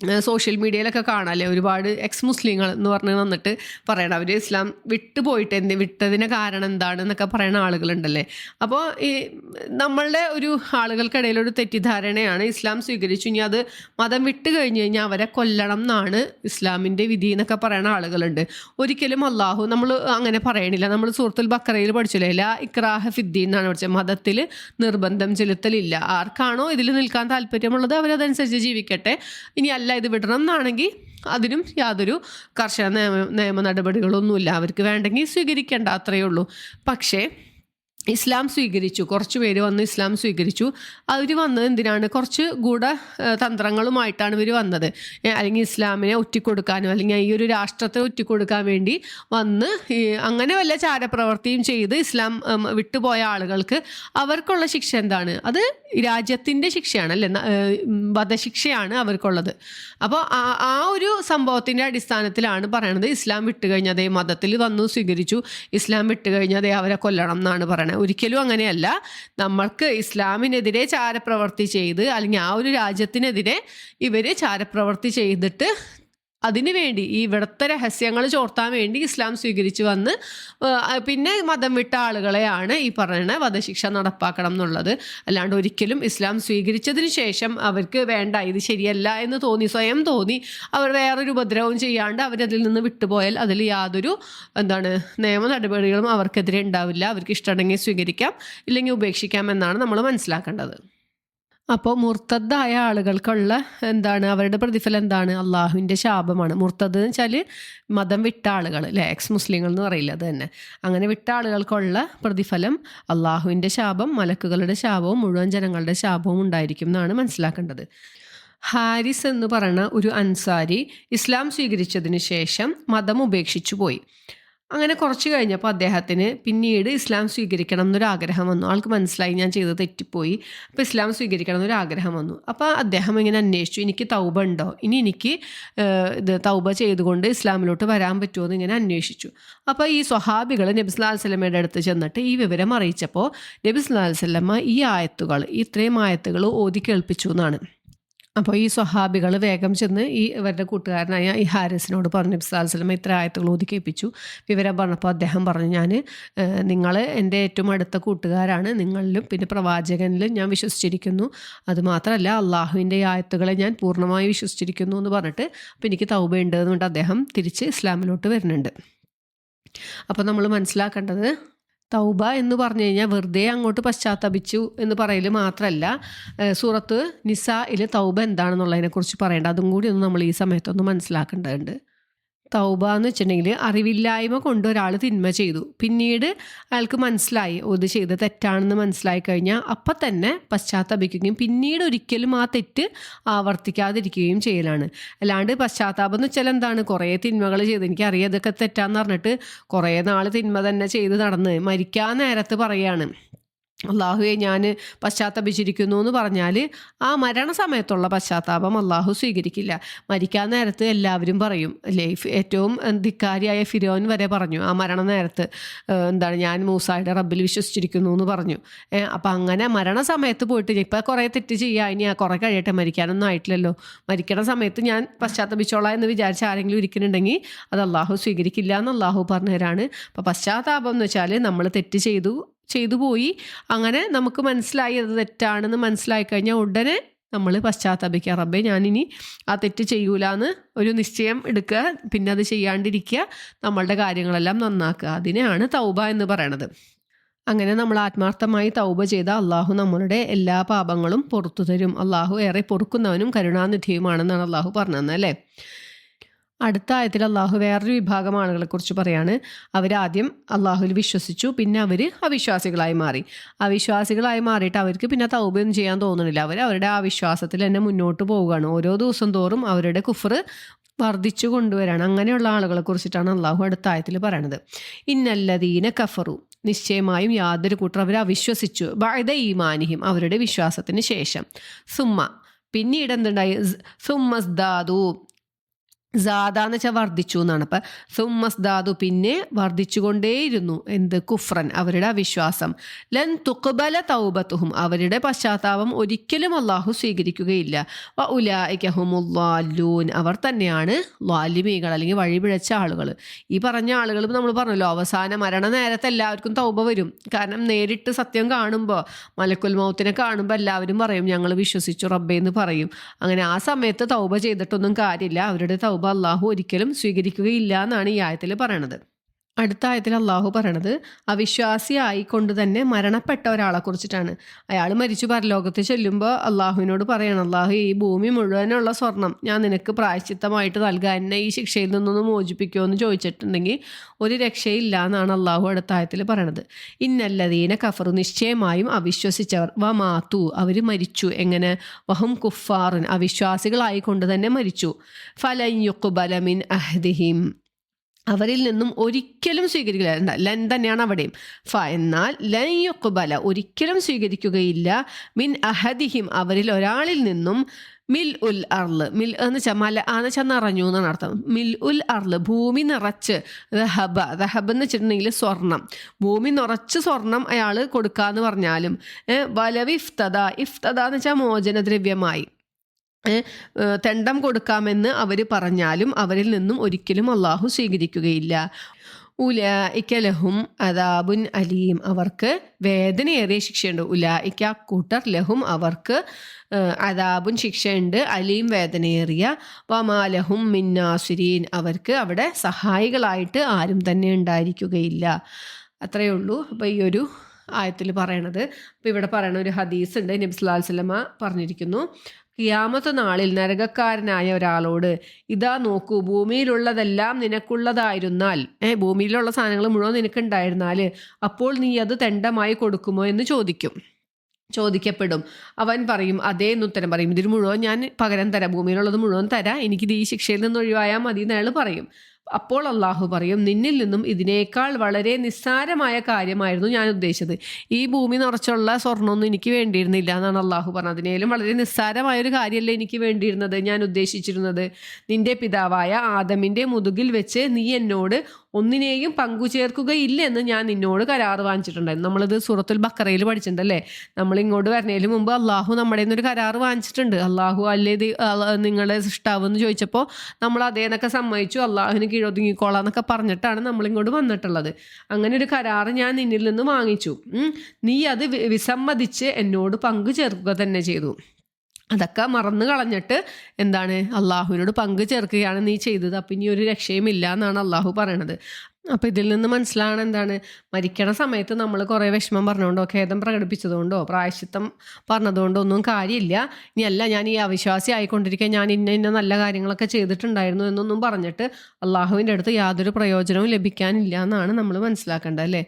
സോഷ്യൽ മീഡിയയിലൊക്കെ കാണാമല്ലേ ഒരുപാട് എക്സ് മുസ്ലിങ്ങൾ എന്ന് പറഞ്ഞ് വന്നിട്ട് പറയണം. അവർ ഇസ്ലാം വിട്ടു പോയിട്ട് എന്ത് വിട്ടതിന് കാരണം എന്താണ് എന്നൊക്കെ പറയുന്ന ആളുകളുണ്ടല്ലേ? അപ്പോൾ ഈ നമ്മളുടെ ഒരു ആളുകൾക്കിടയിലൊരു തെറ്റിദ്ധാരണയാണ് ഇസ്ലാം സ്വീകരിച്ചു ഇനി അത് മതം വിട്ട് കഴിഞ്ഞ് കഴിഞ്ഞാൽ അവരെ കൊല്ലണം എന്നാണ് ഇസ്ലാമിന്റെ വിധി എന്നൊക്കെ പറയുന്ന ആളുകളുണ്ട്. ഒരിക്കലും അള്ളാഹു നമ്മൾ അങ്ങനെ പറയണില്ല. നമ്മൾ സുഹൃത്തുൽ ബക്കറയിൽ പഠിച്ചില്ലേ? ലാ ഇക്രാഹ ഫിദ്ദി എന്നാണ് പഠിച്ചത്. മതത്തിൽ നിർബന്ധം ചെലുത്തലില്ല. ആർക്കാണോ ഇതിൽ നിൽക്കാൻ താല്പര്യമുള്ളത് അവരതനുസരിച്ച് ജീവിക്കട്ടെ. ഇനി അല്ല ഇത് വിടണം എന്നാണെങ്കിൽ അതിനും യാതൊരു കർശന നിയമ നിയമ നടപടികളൊന്നുമില്ല. അവർക്ക് വേണ്ടെങ്കിൽ സ്വീകരിക്കേണ്ട അത്രയേ ഉള്ളൂ. പക്ഷേ ഇസ്ലാം സ്വീകരിച്ചു. കുറച്ച് പേര് വന്ന് ഇസ്ലാം സ്വീകരിച്ചു. അവർ വന്നത് എന്തിനാണ്? കുറച്ച് ഗൂഢ തന്ത്രങ്ങളുമായിട്ടാണ് ഇവർ വന്നത്. അല്ലെങ്കിൽ ഇസ്ലാമിനെ ഒറ്റിക്കൊടുക്കാനും അല്ലെങ്കിൽ ഈ ഒരു രാഷ്ട്രത്തെ ഒറ്റിക്കൊടുക്കാൻ വേണ്ടി വന്ന് അങ്ങനെ വല്ല ചാരപ്രവർത്തിയും ചെയ്ത് ഇസ്ലാം വിട്ടുപോയ ആളുകൾക്ക് അവർക്കുള്ള ശിക്ഷ എന്താണ്? അത് രാജ്യത്തിന്റെ ശിക്ഷയാണ് അല്ലേ? വധശിക്ഷയാണ് അവർക്കുള്ളത്. അപ്പോൾ ആ ആ ഒരു സംഭവത്തിന്റെ അടിസ്ഥാനത്തിലാണ് പറയണത് ഇസ്ലാം വിട്ടുകഴിഞ്ഞതേ മതത്തിൽ വന്നു സ്വീകരിച്ചു. ഇസ്ലാം വിട്ടുകഴിഞ്ഞതേ അവരെ കൊല്ലണം എന്നാണ് പറയണത്. ഒരിക്കലും അങ്ങനെയല്ല. നമ്മൾക്ക് ഇസ്ലാമിനെതിരെ ചാരപ്രവർത്തി ചെയ്ത് അല്ലെങ്കിൽ ആ ഒരു രാജ്യത്തിനെതിരെ ഇവർ ചാരപ്രവർത്തി ചെയ്തിട്ട് അതിനു വേണ്ടി ഈ ഇവിടുത്തെ രഹസ്യങ്ങൾ ചോർത്താൻ വേണ്ടി ഇസ്ലാം സ്വീകരിച്ചു വന്ന് പിന്നെ മതം വിട്ട ആളുകളെയാണ് ഈ പറയുന്ന വധശിക്ഷ നടപ്പാക്കണം എന്നുള്ളത്. അല്ലാണ്ട് ഒരിക്കലും ഇസ്ലാം സ്വീകരിച്ചതിന് ശേഷം അവർക്ക് വേണ്ട ഇത് ശരിയല്ല എന്ന് തോന്നി സ്വയം തോന്നി അവർ വേറൊരു ഉപദ്രവം ചെയ്യാണ്ട് അവരതിൽ നിന്ന് വിട്ടുപോയാൽ അതിൽ യാതൊരു എന്താണ് നിയമ നടപടികളും അവർക്കെതിരെ ഉണ്ടാവില്ല. അവർക്ക് ഇഷ്ടമുണ്ടെങ്കിൽ സ്വീകരിക്കാം ഇല്ലെങ്കിൽ ഉപേക്ഷിക്കാം എന്നാണ് നമ്മൾ മനസ്സിലാക്കേണ്ടത്. അപ്പോൾ മുർത്തദ്ദായ ആളുകൾക്കുള്ള എന്താണ് അവരുടെ പ്രതിഫലം എന്താണ്? അള്ളാഹുവിന്റെ ശാപമാണ്. മുർത്തദ് എന്ന് വെച്ചാൽ മതം വിട്ട ആളുകൾ അല്ലേ? എക്സ് മുസ്ലിങ്ങൾ എന്ന് പറയില്ല അത് തന്നെ. അങ്ങനെ വിട്ട ആളുകൾക്കുള്ള പ്രതിഫലം അള്ളാഹുവിന്റെ ശാപം മലക്കുകളുടെ ശാപവും മുഴുവൻ ജനങ്ങളുടെ ശാപവും ഉണ്ടായിരിക്കും എന്നാണ് മനസ്സിലാക്കേണ്ടത്. ഹാരിസ് എന്ന് പറയുന്ന ഒരു അൻസാരി ഇസ്ലാം സ്വീകരിച്ചതിന് ശേഷം മതം ഉപേക്ഷിച്ചു പോയി. അങ്ങനെ കുറച്ച് കഴിഞ്ഞപ്പോൾ അദ്ദേഹത്തിന് പിന്നീട് ഇസ്ലാം സ്വീകരിക്കണം എന്നൊരു ആഗ്രഹം വന്നു. ആൾക്ക് മനസ്സിലായി ഞാൻ ചെയ്ത് തെറ്റിപ്പോയി. അപ്പോൾ ഇസ്ലാം സ്വീകരിക്കണം എന്നൊരു ആഗ്രഹം വന്നു. അപ്പോൾ അദ്ദേഹം ഇങ്ങനെ അന്വേഷിച്ചു എനിക്ക് തൗബ ഉണ്ടോ? ഇനി എനിക്ക് ഇത് തൗബ ചെയ്തുകൊണ്ട് ഇസ്ലാമിലോട്ട് വരാൻ പറ്റുമോ? എന്ന് ഇങ്ങനെ അന്വേഷിച്ചു. അപ്പോൾ ഈ സ്വഹാബികൾ നബി സ്വലമയുടെ അടുത്ത് ചെന്നിട്ട് ഈ വിവരം അറിയിച്ചപ്പോൾ നബി സ്വലമ്മ ഈ ആയത്തുകൾ ഇത്രയും ആയത്തുകൾ ഓതി കേൾപ്പിച്ചു എന്നാണ്. അപ്പോൾ ഈ സ്വഹാബികൾ വേഗം ചെന്ന് ഈ ഇവരുടെ കൂട്ടുകാരനായ ഈ ഹാരിസിനോട് പറഞ്ഞു നബ്സാൽസ്ലം ഇത്ര ആയത്തുകൾ ഒതുക്കേപ്പിച്ചു. വിവരം പറഞ്ഞപ്പോൾ അദ്ദേഹം പറഞ്ഞു ഞാൻ നിങ്ങൾ എന്റെ ഏറ്റവും അടുത്ത കൂട്ടുകാരാണ്. നിങ്ങളിലും പിന്നെ പ്രവാചകനിലും ഞാൻ വിശ്വസിച്ചിരിക്കുന്നു. അതുമാത്രമല്ല അള്ളാഹുവിന്റെ ഈ ആയത്തുകളെ ഞാൻ പൂർണമായി വിശ്വസിച്ചിരിക്കുന്നു എന്ന് പറഞ്ഞിട്ട് അപ്പോൾ എനിക്ക് തൗബയുണ്ട് എന്നുകൊണ്ട് അദ്ദേഹം തിരിച്ച് ഇസ്ലാമിലോട്ട് വരുന്നുണ്ട്. അപ്പോൾ നമ്മൾ മനസ്സിലാക്കേണ്ടത് തൗബ എന്ന് പറഞ്ഞു കഴിഞ്ഞാൽ വെറുതെ അങ്ങോട്ട് പശ്ചാത്തപിച്ചു എന്ന് പറയൽ മാത്രമല്ല സൂറത്ത് നിസയിൽ തൗബ എന്താണെന്നുള്ളതിനെക്കുറിച്ച് പറയേണ്ട. അതും കൂടി ഒന്ന് നമ്മൾ ഈ സമയത്തൊന്ന് മനസ്സിലാക്കേണ്ടതുണ്ട്. തൗബ എന്ന് വെച്ചിട്ടുണ്ടെങ്കിൽ അറിവില്ലായ്മ കൊണ്ട് ഒരാൾ തിന്മ ചെയ്തു. പിന്നീട് അയാൾക്ക് മനസ്സിലായി "ഓ, ഇത് ചെയ്ത തെറ്റാണെന്ന് മനസ്സിലായി കഴിഞ്ഞാൽ അപ്പം തന്നെ പശ്ചാത്തപിക്കുകയും പിന്നീട് ഒരിക്കലും ആ തെറ്റ് ആവർത്തിക്കാതിരിക്കുകയും ചെയ്യലാണ്. അല്ലാണ്ട് പശ്ചാത്താപം എന്ന് വെച്ചാൽ എന്താണ്? കുറേ തിന്മകൾ ചെയ്ത്. എനിക്കറിയാം ഇതൊക്കെ തെറ്റാന്ന് പറഞ്ഞിട്ട് കുറേ നാൾ തിന്മ തന്നെ ചെയ്ത് നടന്ന് മരിക്കാൻ നേരത്ത് പറയാണ്. അള്ളാഹുവെ ഞാൻ പശ്ചാത്തപിച്ചിരിക്കുന്നു എന്ന് പറഞ്ഞാൽ ആ മരണസമയത്തുള്ള പശ്ചാത്താപം അള്ളാഹു സ്വീകരിക്കില്ല. മരിക്കാൻ നേരത്ത് എല്ലാവരും പറയും. ലൈഫ് ഏറ്റവും ധിക്കാരിയായ ഫിരോൻ വരെ പറഞ്ഞു. ആ മരണ നേരത്ത് എന്താണ് ഞാൻ മൂസായുടെ റബ്ബിൽ വിശ്വസിച്ചിരിക്കുന്നു എന്ന് പറഞ്ഞു. അപ്പം അങ്ങനെ മരണസമയത്ത് പോയിട്ട് ഇപ്പം കുറേ തെറ്റ് ചെയ്യുക ഇനി ആ കുറേ കഴിയട്ടെ. മരിക്കാനൊന്നും ആയിട്ടില്ലല്ലോ. മരിക്കണ സമയത്ത് ഞാൻ പശ്ചാത്തപിച്ചോളാം എന്ന് വിചാരിച്ച ആരെങ്കിലും ഇരിക്കുന്നുണ്ടെങ്കിൽ അത് അള്ളാഹു സ്വീകരിക്കില്ല എന്ന് അള്ളാഹു പറഞ്ഞുതരാണ് അപ്പം പശ്ചാത്താപം എന്ന് വെച്ചാൽ നമ്മൾ തെറ്റ് ചെയ്തു ചെയ്തു പോയി. അങ്ങനെ നമുക്ക് മനസ്സിലായി അത് തെറ്റാണെന്ന് മനസ്സിലായി കഴിഞ്ഞാൽ ഉടനെ നമ്മൾ പശ്ചാത്തപിക്കുക. റബ്ബെ ഞാനിനി ആ തെറ്റ് ചെയ്യൂല എന്ന് ഒരു നിശ്ചയം എടുക്കുക. പിന്നെ അത് ചെയ്യാണ്ടിരിക്കുക. നമ്മളുടെ കാര്യങ്ങളെല്ലാം നന്നാക്കുക. അതിനെയാണ് തൗബ എന്ന് പറയണത്. അങ്ങനെ നമ്മൾ ആത്മാർത്ഥമായി തൗബ ചെയ്ത അള്ളാഹു നമ്മളുടെ എല്ലാ പാപങ്ങളും പുറത്തു തരും. അള്ളാഹു ഏറെ പൊറുക്കുന്നവനും കരുണാനിധിയുമാണെന്നാണ് അള്ളാഹു പറഞ്ഞത് അല്ലേ? അടുത്ത ആയത്തിൽ അള്ളാഹു വേറൊരു വിഭാഗം ആളുകളെ കുറിച്ച് പറയാണ്. അവരാദ്യം അള്ളാഹുവിൽ വിശ്വസിച്ചു പിന്നെ അവർ അവിശ്വാസികളായി മാറി. അവിശ്വാസികളായി മാറിയിട്ട് അവർക്ക് പിന്നെ തൗബയൊന്നും ചെയ്യാൻ തോന്നുന്നില്ല അവർ അവരുടെ ആ വിശ്വാസത്തിൽ തന്നെ മുന്നോട്ട് പോവുകയാണ്. ഓരോ ദിവസം തോറും അവരുടെ കുഫർ വർദ്ധിച്ചു കൊണ്ടുവരാണ്. അങ്ങനെയുള്ള ആളുകളെ കുറിച്ചിട്ടാണ് അള്ളാഹു അടുത്ത ആയത്തിൽ പറയണത്. ഇന്നല്ലദീന കഫറു. നിശ്ചയമായും യാതൊരു കൂട്ടർ അവർ അവിശ്വസിച്ചു. ബഅദ ഈമാനിഹിം. അവരുടെ വിശ്വാസത്തിന് ശേഷം. സുമ്മ. പിന്നീട് എന്തുണ്ടായി? സുമ്മസ്ദാദു സാദ എന്ന് വെച്ചാൽ വർദ്ധിച്ചു എന്നാണ്. അപ്പം സുമ്മസ് ധാതു പിന്നെ വർദ്ധിച്ചുകൊണ്ടേയിരുന്നു. എന്ത്? കുഫ്രൻ അവരുടെ അവിശ്വാസം. ലൻ തുക്ബല തൗബത്തുഹും. അവരുടെ പശ്ചാത്താപം ഒരിക്കലും അള്ളാഹു സ്വീകരിക്കുകയില്ല. വ അവർ തന്നെയാണ് ലാലിമികൾ അല്ലെങ്കിൽ വഴിപിഴച്ച ആളുകൾ. ഈ പറഞ്ഞ ആളുകൾ നമ്മൾ പറഞ്ഞല്ലോ അവസാന മരണ നേരത്തെ എല്ലാവർക്കും തൗബ വരും. കാരണം നേരിട്ട് സത്യം കാണുമ്പോൾ മലക്കുൽ മൗത്തിനെ കാണുമ്പോൾ എല്ലാവരും പറയും ഞങ്ങൾ വിശ്വസിച്ചു റബ്ബേ എന്ന് പറയും. അങ്ങനെ ആ സമയത്ത് തൗബ ചെയ്തിട്ടൊന്നും കാര്യമില്ല. അവരുടെ തൗബ അള്ളാഹു ഒരിക്കലും സ്വീകരിക്കുകയില്ല എന്നാണ് ഈ ആയത്തിൽ പറയണത്. അടുത്ത ആയത്തിൽ അള്ളാഹു പറയണത് അവിശ്വാസിയായിക്കൊണ്ട് തന്നെ മരണപ്പെട്ട ഒരാളെ കുറിച്ചിട്ടാണ് അയാൾ മരിച്ചു പരലോകത്ത് ചെല്ലുമ്പോൾ അള്ളാഹുവിനോട് പറയണം അള്ളാഹു ഈ ഭൂമി മുഴുവനുള്ള സ്വർണം ഞാൻ നിനക്ക് പ്രായശ്ചിത്തമായിട്ട് നൽകാൻ എന്നെ ഈ ശിക്ഷയിൽ നിന്നൊന്ന് മോചിപ്പിക്കുമോ എന്ന് ചോദിച്ചിട്ടുണ്ടെങ്കിൽ ഒരു രക്ഷയില്ല എന്നാണ് അള്ളാഹു അടുത്ത ആയത്തിൽ പറയണത്. ഇന്നല്ലതീന കഫറു നിശ്ചയമായും അവിശ്വസിച്ചവർ. വ മാത്തു അവർ മരിച്ചു. എങ്ങനെ? വഹും കുഫാറിൻ അവിശ്വാസികളായിക്കൊണ്ട് തന്നെ മരിച്ചു ഫലയുക്കുബലമിൻ അഹ്ദിഹിം. അവരിൽ നിന്നും ഒരിക്കലും സ്വീകരിക്കില്ല. ലൻ തന്നെയാണ് അവിടെയും. ഫ എന്നാൽ ലൻ യുക്കുബല ഒരിക്കലും സ്വീകരിക്കുകയില്ല. മിൻ അഹദിഹിം അവരിൽ ഒരാളിൽ നിന്നും മിൽ ഉൽ അർൾ. മിൽ എന്ന് വെച്ചാൽ മല എന്ന് വെച്ചാൽ നിറഞ്ഞു എന്നാണ് അർത്ഥം. മിൽ ഉൽ അർൾ ഭൂമി നിറച്ച്. ദഹബ ദഹബ് എന്ന് വെച്ചിട്ടുണ്ടെങ്കിൽ സ്വർണം. ഭൂമി നിറച്ച് സ്വർണം അയാൾ കൊടുക്കാന്ന് പറഞ്ഞാലും വലവ് ഇഫ്തദ ഇഫ്തദ എന്ന് വെച്ചാൽ മോചനദ്രവ്യമായി. തെണ്ടം കൊടുക്കാമെന്ന് അവർ പറഞ്ഞാലും അവരിൽ നിന്നും ഒരിക്കലും അള്ളാഹു സ്വീകരിക്കുകയില്ല. ഉല ഇക്കലഹും അദാബുൻ അലീം. അവർക്ക് വേദനയേറിയ ശിക്ഷയുണ്ട്. ഉല ഇക്ക കൂട്ടർ ലഹും അവർക്ക് അദാബുൻ ശിക്ഷയുണ്ട്. അലീം വേദനയേറിയ. വമാലഹും മിന്നാസുരീൻ. അവർക്ക് അവിടെ സഹായികളായിട്ട് ആരും തന്നെ ഉണ്ടായിരിക്കുകയില്ല. അത്രയേ ഉള്ളൂ. അപ്പോൾ ഈ ഒരു ആയത്തിൽ പറയണത്. അപ്പോൾ ഇവിടെ പറയണ ഒരു ഹദീസ് ഉണ്ട് നബ്സുല്ലാ വല്ലമ പറഞ്ഞിരിക്കുന്നു. കിയാമത്ത് നാളിൽ നരകക്കാരനായ ഒരാളോട് ഇതാ നോക്കൂ ഭൂമിയിലുള്ളതെല്ലാം നിനക്കുള്ളതായിരുന്നാൽ ഏഹ് ഭൂമിയിലുള്ള സാധനങ്ങൾ മുഴുവൻ നിനക്കുണ്ടായിരുന്നാൽ അപ്പോൾ നീ അത് തെണ്ടമായി കൊടുക്കുമോ എന്ന് ചോദിക്കും. ചോദിക്കപ്പെടും. അവൻ പറയും അതേ എന്ന് ഉത്തരം പറയും. ഇതിന് മുഴുവൻ ഞാൻ പകരം തരാം. ഭൂമിയിലുള്ളത് മുഴുവൻ തരാം. എനിക്കിത് ഈ ശിക്ഷയിൽ നിന്ന് ഒഴിവായാൽ മതി എന്ന് അയാൾ പറയും. അപ്പോൾ അള്ളാഹു പറയും നിന്നിൽ നിന്നും ഇതിനേക്കാൾ വളരെ നിസ്സാരമായ കാര്യമായിരുന്നു ഞാൻ ഉദ്ദേശിച്ചത്. ഈ ഭൂമി നിറച്ചുള്ള സ്വർണമൊന്നും എനിക്ക് വേണ്ടിയിരുന്നില്ല എന്നാണ് അള്ളാഹു പറഞ്ഞത്. അതിനേലും വളരെ നിസ്സാരമായ ഒരു കാര്യമല്ല എനിക്ക് വേണ്ടിയിരുന്നത് ഞാൻ ഉദ്ദേശിച്ചിരുന്നത്? നിന്റെ പിതാവായ ആദമിന്റെ മുതുകിൽ വെച്ച് നീ എന്നോട് ഒന്നിനെയും പങ്കുചേർക്കുകയില്ലെന്ന് ഞാൻ നിന്നോട് കരാറ് വാങ്ങിച്ചിട്ടുണ്ടായിരുന്നു. നമ്മളിത് സുറത്തുൽ ബക്കറയിൽ പഠിച്ചിട്ടുണ്ടല്ലേ? നമ്മൾ ഇങ്ങോട്ട് വരുന്നതിന് മുമ്പ് അള്ളാഹു നമ്മുടെ ഒരു കരാർ വാങ്ങിച്ചിട്ടുണ്ട്. അള്ളാഹു അല്ലേ നിങ്ങളെ സൃഷ്ടാവ് എന്ന് ചോദിച്ചപ്പോൾ നമ്മൾ അതേന്നൊക്കെ സമ്മതിച്ചു. അള്ളാഹുവിന് കീഴൊതുങ്ങിക്കോളാം എന്നൊക്കെ പറഞ്ഞിട്ടാണ് നമ്മളിങ്ങോട്ട് വന്നിട്ടുള്ളത്. അങ്ങനെ ഒരു കരാർ ഞാൻ നിന്നിൽ നിന്ന് വാങ്ങിച്ചു. നീ അത് വിസമ്മതിച്ച് എന്നോട് പങ്കു ചേർക്കുക തന്നെ ചെയ്തു. അതൊക്കെ മറന്നു കളഞ്ഞിട്ട് എന്താണ് അള്ളാഹുവിനോട് പങ്കു ചേർക്കുകയാണ് നീ ചെയ്തത്. അപ്പം ഇനി ഒരു രക്ഷയും ഇല്ല എന്നാണ് അള്ളാഹു പറയണത്. അപ്പോൾ ഇതിൽ നിന്ന് മനസ്സിലാണ് എന്താണ് മരിക്കണ സമയത്ത് നമ്മൾ കുറേ വിഷമം പറഞ്ഞുകൊണ്ടോ ഖേദം പ്രകടിപ്പിച്ചതുകൊണ്ടോ പ്രായശിത്വം പറഞ്ഞതുകൊണ്ടോ ഒന്നും കാര്യമില്ല. ഇനി അല്ല ഞാൻ ഈ അവിശ്വാസി ആയിക്കൊണ്ടിരിക്കുക ഞാൻ ഇന്ന ഇന്ന നല്ല കാര്യങ്ങളൊക്കെ ചെയ്തിട്ടുണ്ടായിരുന്നു എന്നൊന്നും പറഞ്ഞിട്ട് അള്ളാഹുവിന്റെ അടുത്ത് യാതൊരു പ്രയോജനവും ലഭിക്കാനില്ല എന്നാണ് നമ്മൾ മനസ്സിലാക്കേണ്ടത് അല്ലേ?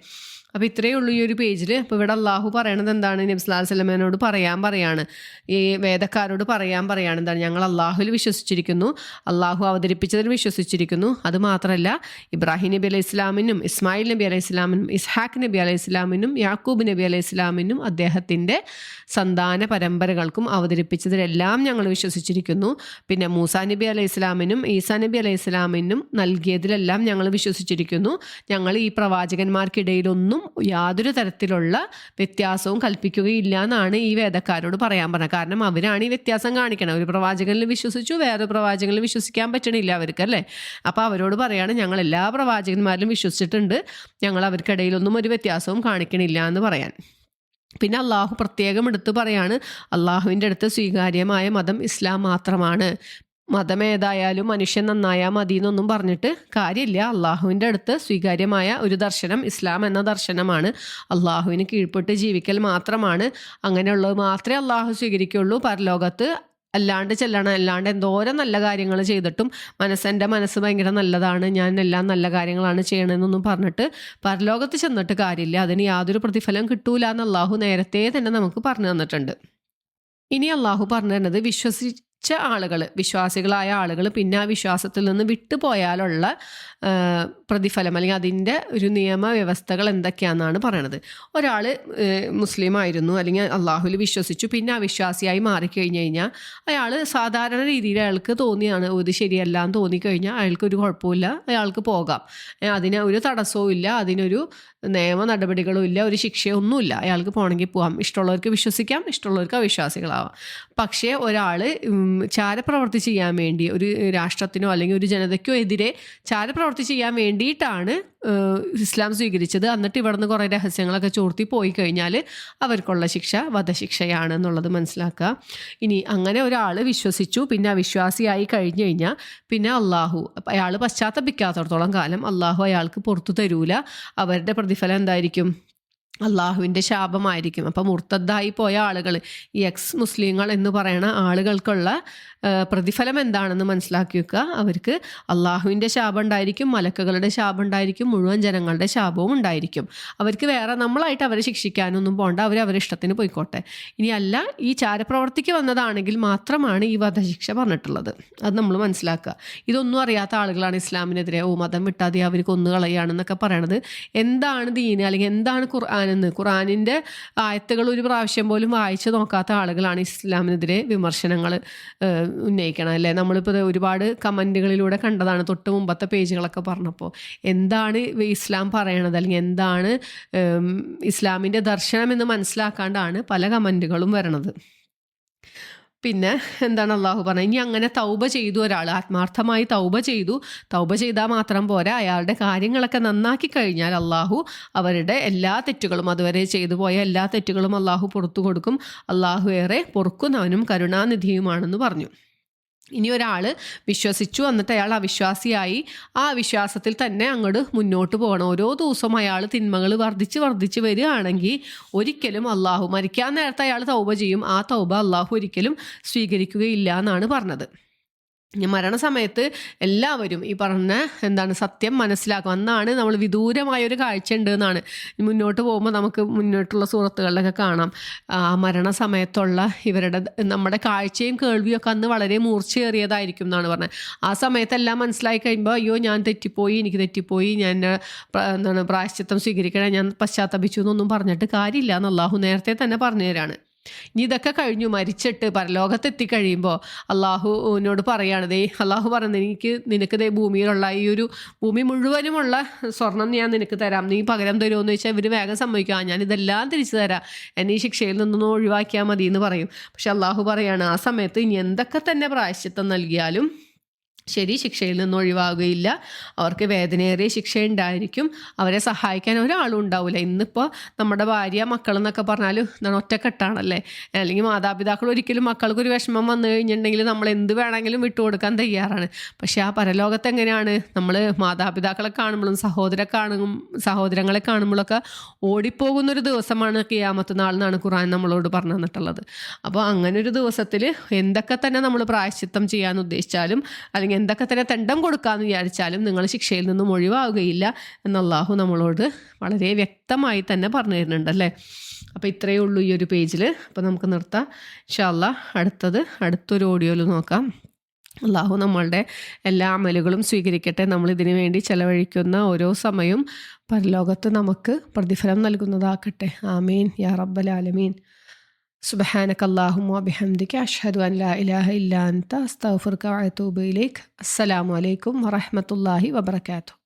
അപ്പോൾ ഇത്രയേ ഉള്ളൂ ഈ ഒരു പേജിൽ അപ്പോൾ ഇവിടെ അള്ളാഹു പറയണത് എന്താണ്? നബ്സ്ലാ സ്വലമേനോട് പറയാൻ പറയാണ്. ഈ വേദക്കാരോട് പറയാൻ പറയാണ് എന്താണ്? ഞങ്ങൾ അള്ളാഹുവിൽ വിശ്വസിച്ചിരിക്കുന്നു. അള്ളാഹു അവതരിപ്പിച്ചതിൽ വിശ്വസിച്ചിരിക്കുന്നു. അത് മാത്രമല്ല ഇബ്രാഹിം നബി അലൈഹി ഇസ്ലാമിനും ഇസ്മായിൽ നബി അലൈഹി ഇസ്ലാമിനും ഇസ്ഹാഖ് നബി അലൈഹി ഇസ്ലാമിനും യാക്കൂബ് നബി അലൈഹി ഇസ്ലാമിനും അദ്ദേഹത്തിന്റെ സന്താന പരമ്പരകൾക്കും അവതരിപ്പിച്ചതിലെല്ലാം ഞങ്ങൾ വിശ്വസിച്ചിരിക്കുന്നു. പിന്നെ മൂസാ നബി അലൈഹി ഇസ്ലാമിനും ഈസാ നബി അലൈഹി ഇസ്ലാമിനും നൽകിയതിലെല്ലാം ഞങ്ങൾ വിശ്വസിച്ചിരിക്കുന്നു. ഞങ്ങൾ ഈ പ്രവാചകന്മാർക്കിടയിലൊന്നും യാതൊരു തരത്തിലുള്ള വ്യത്യാസവും കൽപ്പിക്കുകയില്ല എന്നാണ് ഈ വേദക്കാരോട് പറയാൻ പറഞ്ഞത്. കാരണം അവരാണ് ഈ വ്യത്യാസം കാണിക്കണം ഒരു പ്രവാചകനിൽ വിശ്വസിച്ചു വേറെ പ്രവാചകനിൽ വിശ്വസിക്കാൻ പറ്റണില്ല അവർക്ക് അല്ലേ? അപ്പോൾ അവരോട് പറയാണ് ഞങ്ങൾ എല്ലാ പ്രവാചകന്മാരിലും വിശ്വസിച്ചിട്ടുണ്ട്. ഞങ്ങൾ അവർക്കിടയിലൊന്നും ഒരു വ്യത്യാസവും കാണിക്കണില്ല എന്ന് പറയാൻ. പിന്നെ അള്ളാഹു പ്രത്യേകം എടുത്ത് പറയാണ് അള്ളാഹുവിന്റെ അടുത്ത് സ്വീകാര്യമായ മതം ഇസ്ലാം മാത്രമാണ്. മതം ഏതായാലും മനുഷ്യൻ നന്നായാൽ മതി എന്നൊന്നും പറഞ്ഞിട്ട് കാര്യമില്ല. അള്ളാഹുവിന്റെ അടുത്ത് സ്വീകാര്യമായ ഒരു ദർശനം ഇസ്ലാം എന്ന ദർശനമാണ്. അള്ളാഹുവിന് കീഴ്പ്പെട്ട് ജീവിക്കൽ മാത്രമാണ്. അങ്ങനെയുള്ളത് മാത്രമേ അള്ളാഹു സ്വീകരിക്കുള്ളൂ. പരലോകത്ത് അല്ലാണ്ട് ചെല്ലണം അല്ലാണ്ട് എന്തോരം നല്ല കാര്യങ്ങൾ ചെയ്തിട്ടും മനസ്സെന്റെ മനസ്സ് ഭയങ്കര നല്ലതാണ്. ഞാൻ എല്ലാം നല്ല കാര്യങ്ങളാണ് ചെയ്യണമെന്നൊന്നും പറഞ്ഞിട്ട് പരലോകത്ത് ചെന്നിട്ട് കാര്യമില്ല. അതിന് യാതൊരു പ്രതിഫലം കിട്ടൂല എന്ന് അള്ളാഹു നേരത്തെ തന്നെ നമുക്ക് പറഞ്ഞു തന്നിട്ടുണ്ട്. ഇനി അള്ളാഹു പറഞ്ഞു തരുന്നത് വിശ്വസിച്ച ആളുകൾ വിശ്വാസികളായ ആളുകൾ പിന്നെ ആ വിശ്വാസത്തിൽ നിന്ന് വിട്ടുപോയാലുള്ള പ്രതിഫലം അല്ലെങ്കിൽ അതിന്റെ ഒരു നിയമവ്യവസ്ഥകൾ എന്തൊക്കെയാണെന്നാണ് പറയണത്. ഒരാൾ മുസ്ലിം ആയിരുന്നു അല്ലെങ്കിൽ അള്ളാഹുൽ വിശ്വസിച്ചു പിന്നെ അവിശ്വാസിയായി മാറിക്കഴിഞ്ഞ് കഴിഞ്ഞാൽ അയാൾ സാധാരണ രീതിയിൽ അയാൾക്ക് തോന്നിയാണ് "ഓ, ഇത് ശരിയല്ല എന്ന് തോന്നിക്കഴിഞ്ഞാൽ അയാൾക്ക് ഒരു കുഴപ്പമില്ല അയാൾക്ക് പോകാം. അതിന് ഒരു തടസ്സവും ഇല്ല അതിനൊരു നിയമ നടപടികളും ഇല്ല ഒരു ശിക്ഷയൊന്നുമില്ല. അയാൾക്ക് പോകണമെങ്കിൽ പോകാം ഇഷ്ടമുള്ളവർക്ക് വിശ്വസിക്കാം ഇഷ്ടമുള്ളവർക്ക് അവിശ്വാസികളാവാം. പക്ഷേ ഒരാൾ ചാരപ്രവർത്തി ചെയ്യാൻ വേണ്ടി ഒരു രാഷ്ട്രത്തിനോ അല്ലെങ്കിൽ ഒരു ജനതയ്ക്കോ എതിരെ ചാരപ്രവർത്തി ചെയ്യാൻ വേണ്ടിയിട്ടാണ് ഇസ്ലാം സ്വീകരിച്ചത്. എന്നിട്ട് ഇവിടുന്ന് കുറേ രഹസ്യങ്ങളൊക്കെ ചോർത്തി പോയി കഴിഞ്ഞാൽ അവർക്കുള്ള ശിക്ഷ വധശിക്ഷയാണ് എന്നുള്ളത് മനസ്സിലാക്കുക. ഇനി അങ്ങനെ ഒരാൾ വിശ്വസിച്ചു. പിന്നെ അവിശ്വാസിയായി കഴിഞ്ഞു കഴിഞ്ഞാൽ പിന്നെ അള്ളാഹു അയാൾ പശ്ചാത്തപിക്കാത്തടത്തോളം കാലം അള്ളാഹു അയാൾക്ക് പുറത്തു തരൂല. അവരുടെ പ്രതിഫലം എന്തായിരിക്കും? അള്ളാഹുവിന്റെ ശാപമായിരിക്കും. അപ്പം മുർത്തദ്ദായി പോയ ആളുകൾ ഈ എക്സ് മുസ്ലിങ്ങൾ എന്ന് പറയുന്ന ആളുകൾക്കുള്ള പ്രതിഫലം എന്താണെന്ന് മനസ്സിലാക്കി വെക്കുക അവർക്ക് അള്ളാഹുവിന്റെ ശാപം ഉണ്ടായിരിക്കും മലക്കുകളുടെ ശാപം ഉണ്ടായിരിക്കും മുഴുവൻ ജനങ്ങളുടെ ശാപവും ഉണ്ടായിരിക്കും. അവർക്ക് വേറെ നമ്മളായിട്ട് അവരെ ശിക്ഷിക്കാനൊന്നും പോകണ്ട അവർ അവരുടെ ഇഷ്ടത്തിന് പോയിക്കോട്ടെ. ഇനി അല്ല ഈ ചാരപ്രവർത്തിക്ക് വന്നതാണെങ്കിൽ മാത്രമാണ് ഈ വധശിക്ഷ പറഞ്ഞിട്ടുള്ളത്. അത് നമ്മൾ മനസ്സിലാക്കുക. ഇതൊന്നും അറിയാത്ത ആളുകളാണ് ഇസ്ലാമിനെതിരെ ഓ മതം വിട്ടാതെ അവർ കൊന്നുകളയാണെന്നൊക്കെ പറയണത്. എന്താണ് ദീന്? അല്ലെങ്കിൽ എന്താണ് ഖുർആാനെന്ന് ഖുർആാനിന്റെ ആയത്തുകൾ ഒരു പ്രാവശ്യം പോലും വായിച്ചു നോക്കാത്ത ആളുകളാണ് ഇസ്ലാമിനെതിരെ വിമർശനങ്ങൾ ഉന്നയിക്കണം അല്ലേ? നമ്മളിപ്പോൾ ഒരുപാട് കമന്റുകളിലൂടെ കണ്ടതാണ് തൊട്ട് മുമ്പത്തെ പേജുകളൊക്കെ പറഞ്ഞപ്പോൾ എന്താണ് ഇസ്ലാം പറയണത്? അല്ലെങ്കിൽ എന്താണ് ഇസ്ലാമിന്റെ ദർശനം എന്ന് മനസ്സിലാക്കാണ്ടാണ് പല കമന്റുകളും വരണത്. പിന്നെ എന്താണ് അള്ളാഹു പറഞ്ഞത്? ഇനി അങ്ങനെ തൗബ ചെയ്തു ഒരാൾ ആത്മാർത്ഥമായി തൗബ ചെയ്തു. തൗബ ചെയ്താൽ മാത്രം പോരാ. അയാളുടെ കാര്യങ്ങളൊക്കെ നന്നാക്കി കഴിഞ്ഞാൽ അള്ളാഹു അവരുടെ എല്ലാ തെറ്റുകളും അതുവരെ ചെയ്തു പോയ എല്ലാ തെറ്റുകളും അള്ളാഹു പുറത്തു കൊടുക്കും. അള്ളാഹു ഏറെ പൊറുക്കുന്നവനും കരുണാനിധിയുമാണെന്ന് പറഞ്ഞു. ഇനി ഒരാൾ വിശ്വസിച്ചു എന്നിട്ട് അയാൾ അവിശ്വാസിയായി. ആ അവിശ്വാസത്തിൽ തന്നെ അങ്ങോട്ട് മുന്നോട്ട് പോകണം. ഓരോ ദിവസവും അയാൾ തിന്മകൾ വർദ്ധിച്ച് വർദ്ധിച്ച് വരികയാണെങ്കിൽ ഒരിക്കലും അള്ളാഹു മരിക്കാൻ നേരത്തെ അയാൾ തൗബ ചെയ്യും. ആ തൗബ അള്ളാഹു ഒരിക്കലും സ്വീകരിക്കുകയില്ല എന്നാണ് പറഞ്ഞത്. മരണസമയത്ത് എല്ലാവരും ഈ പറഞ്ഞ എന്താണ് സത്യം മനസ്സിലാക്കും. അന്നാണ് നമ്മൾ വിദൂരമായ ഒരു കാഴ്ച ഉണ്ട് എന്നാണ് മുന്നോട്ട് പോകുമ്പോൾ നമുക്ക് മുന്നോട്ടുള്ള സുഹൃത്തുക്കളിലൊക്കെ കാണാം. ആ മരണസമയത്തുള്ള ഇവരുടെ നമ്മുടെ കാഴ്ചയും കേൾവിയും ഒക്കെ അന്ന് വളരെ മൂർച്ചയേറിയതായിരിക്കും എന്നാണ് പറഞ്ഞത്. ആ സമയത്തെല്ലാം മനസ്സിലായി കഴിയുമ്പോൾ അയ്യോ ഞാൻ തെറ്റിപ്പോയി എനിക്ക് തെറ്റിപ്പോയി ഞാൻ എന്താണ് പ്രായശ്ചിത്തം സ്വീകരിക്കണേ ഞാൻ പശ്ചാത്തപിച്ചു എന്നൊന്നും പറഞ്ഞിട്ട് കാര്യമില്ല എന്ന് അള്ളാഹു നേരത്തെ തന്നെ പറഞ്ഞു തരാണ് ഇനി ഇതൊക്കെ കഴിഞ്ഞു മരിച്ചിട്ട് പരലോകത്തെത്തി കഴിയുമ്പോൾ അള്ളാഹുവിനോട് ദേ അള്ളാഹു പറയുന്നത് എനിക്ക് നിനക്ക് ദേ ഭൂമിയിലുള്ള ഈ ഒരു ഭൂമി മുഴുവനുമുള്ള സ്വർണം ഞാൻ നിനക്ക് തരാം. നീ പകരം തരുമോ എന്ന് വെച്ചാൽ ഇവർ വേഗം സമ്മതിക്കുക ഞാൻ ഇതെല്ലാം തിരിച്ചു തരാം. എന്നെ ഈ ശിക്ഷയിൽ നിന്നൊന്ന് ഒഴിവാക്കിയാൽ മതി എന്ന് പറയും. പക്ഷെ അള്ളാഹു പറയാണ് ആ സമയത്ത് ഇനി എന്തൊക്കെ തന്നെ പ്രായശ്ചിത്തം നൽകിയാലും ശരി ശിക്ഷയിൽ നിന്ന് ഒഴിവാകുകയില്ല. അവർക്ക് വേദനയേറിയ ശിക്ഷ ഉണ്ടായിരിക്കും. അവരെ സഹായിക്കാൻ ഒരാളും ഉണ്ടാവില്ല ഇന്നിപ്പോൾ നമ്മുടെ ഭാര്യ മക്കൾ എന്നൊക്കെ പറഞ്ഞാൽ എന്താണ് ഒറ്റക്കെട്ടാണല്ലേ? അല്ലെങ്കിൽ മാതാപിതാക്കൾ ഒരിക്കലും മക്കൾക്ക് ഒരു വിഷമം വന്നു കഴിഞ്ഞിട്ടുണ്ടെങ്കിൽ നമ്മൾ എന്ത് വേണമെങ്കിലും വിട്ടുകൊടുക്കാൻ തയ്യാറാണ്. പക്ഷേ ആ പരലോകത്ത് എങ്ങനെയാണ്? നമ്മൾ മാതാപിതാക്കളെ കാണുമ്പോഴും സഹോദര കാണും സഹോദരങ്ങളെ കാണുമ്പോഴൊക്കെ ഓടിപ്പോകുന്നൊരു ദിവസമാണ് കിയാമത്ത് നാൾ എന്നാണ് ഖുറാൻ നമ്മളോട് പറഞ്ഞു തന്നിട്ടുള്ളത്. അപ്പോൾ അങ്ങനെ ഒരു ദിവസത്തിൽ എന്തൊക്കെ തന്നെ നമ്മൾ പ്രായശ്ചിത്തം ചെയ്യാൻ ഉദ്ദേശിച്ചാലും അല്ലെങ്കിൽ എന്തൊക്കെ തന്നെ തെണ്ടം കൊടുക്കാമെന്ന് വിചാരിച്ചാലും നിങ്ങൾ ശിക്ഷയിൽ നിന്നും ഒഴിവാകുകയില്ല എന്ന് നമ്മളോട് വളരെ വ്യക്തമായി തന്നെ പറഞ്ഞു തരുന്നുണ്ട് അല്ലേ? അപ്പോൾ ഇത്രയേ ഉള്ളൂ ഈ ഒരു പേജിൽ. അപ്പോൾ നമുക്ക് നിർത്താം. ഇൻഷാല്ല അടുത്തത് അടുത്തൊരു ഓഡിയോയിൽ നോക്കാം. അള്ളാഹു നമ്മളുടെ എല്ലാ അമലുകളും സ്വീകരിക്കട്ടെ. നമ്മൾ ഇതിനു വേണ്ടി ചെലവഴിക്കുന്ന ഓരോ സമയവും പരലോകത്ത് നമുക്ക് പ്രതിഫലം നൽകുന്നതാക്കട്ടെ ആമീൻ. യാ റബ്ബൽ ആലമീൻ. سبحانك اللهم وبحمدك أشهد أن لا إله إلا أنت أستغفرك وأتوب إليك. السلام عليكم ورحمة الله وبركاته.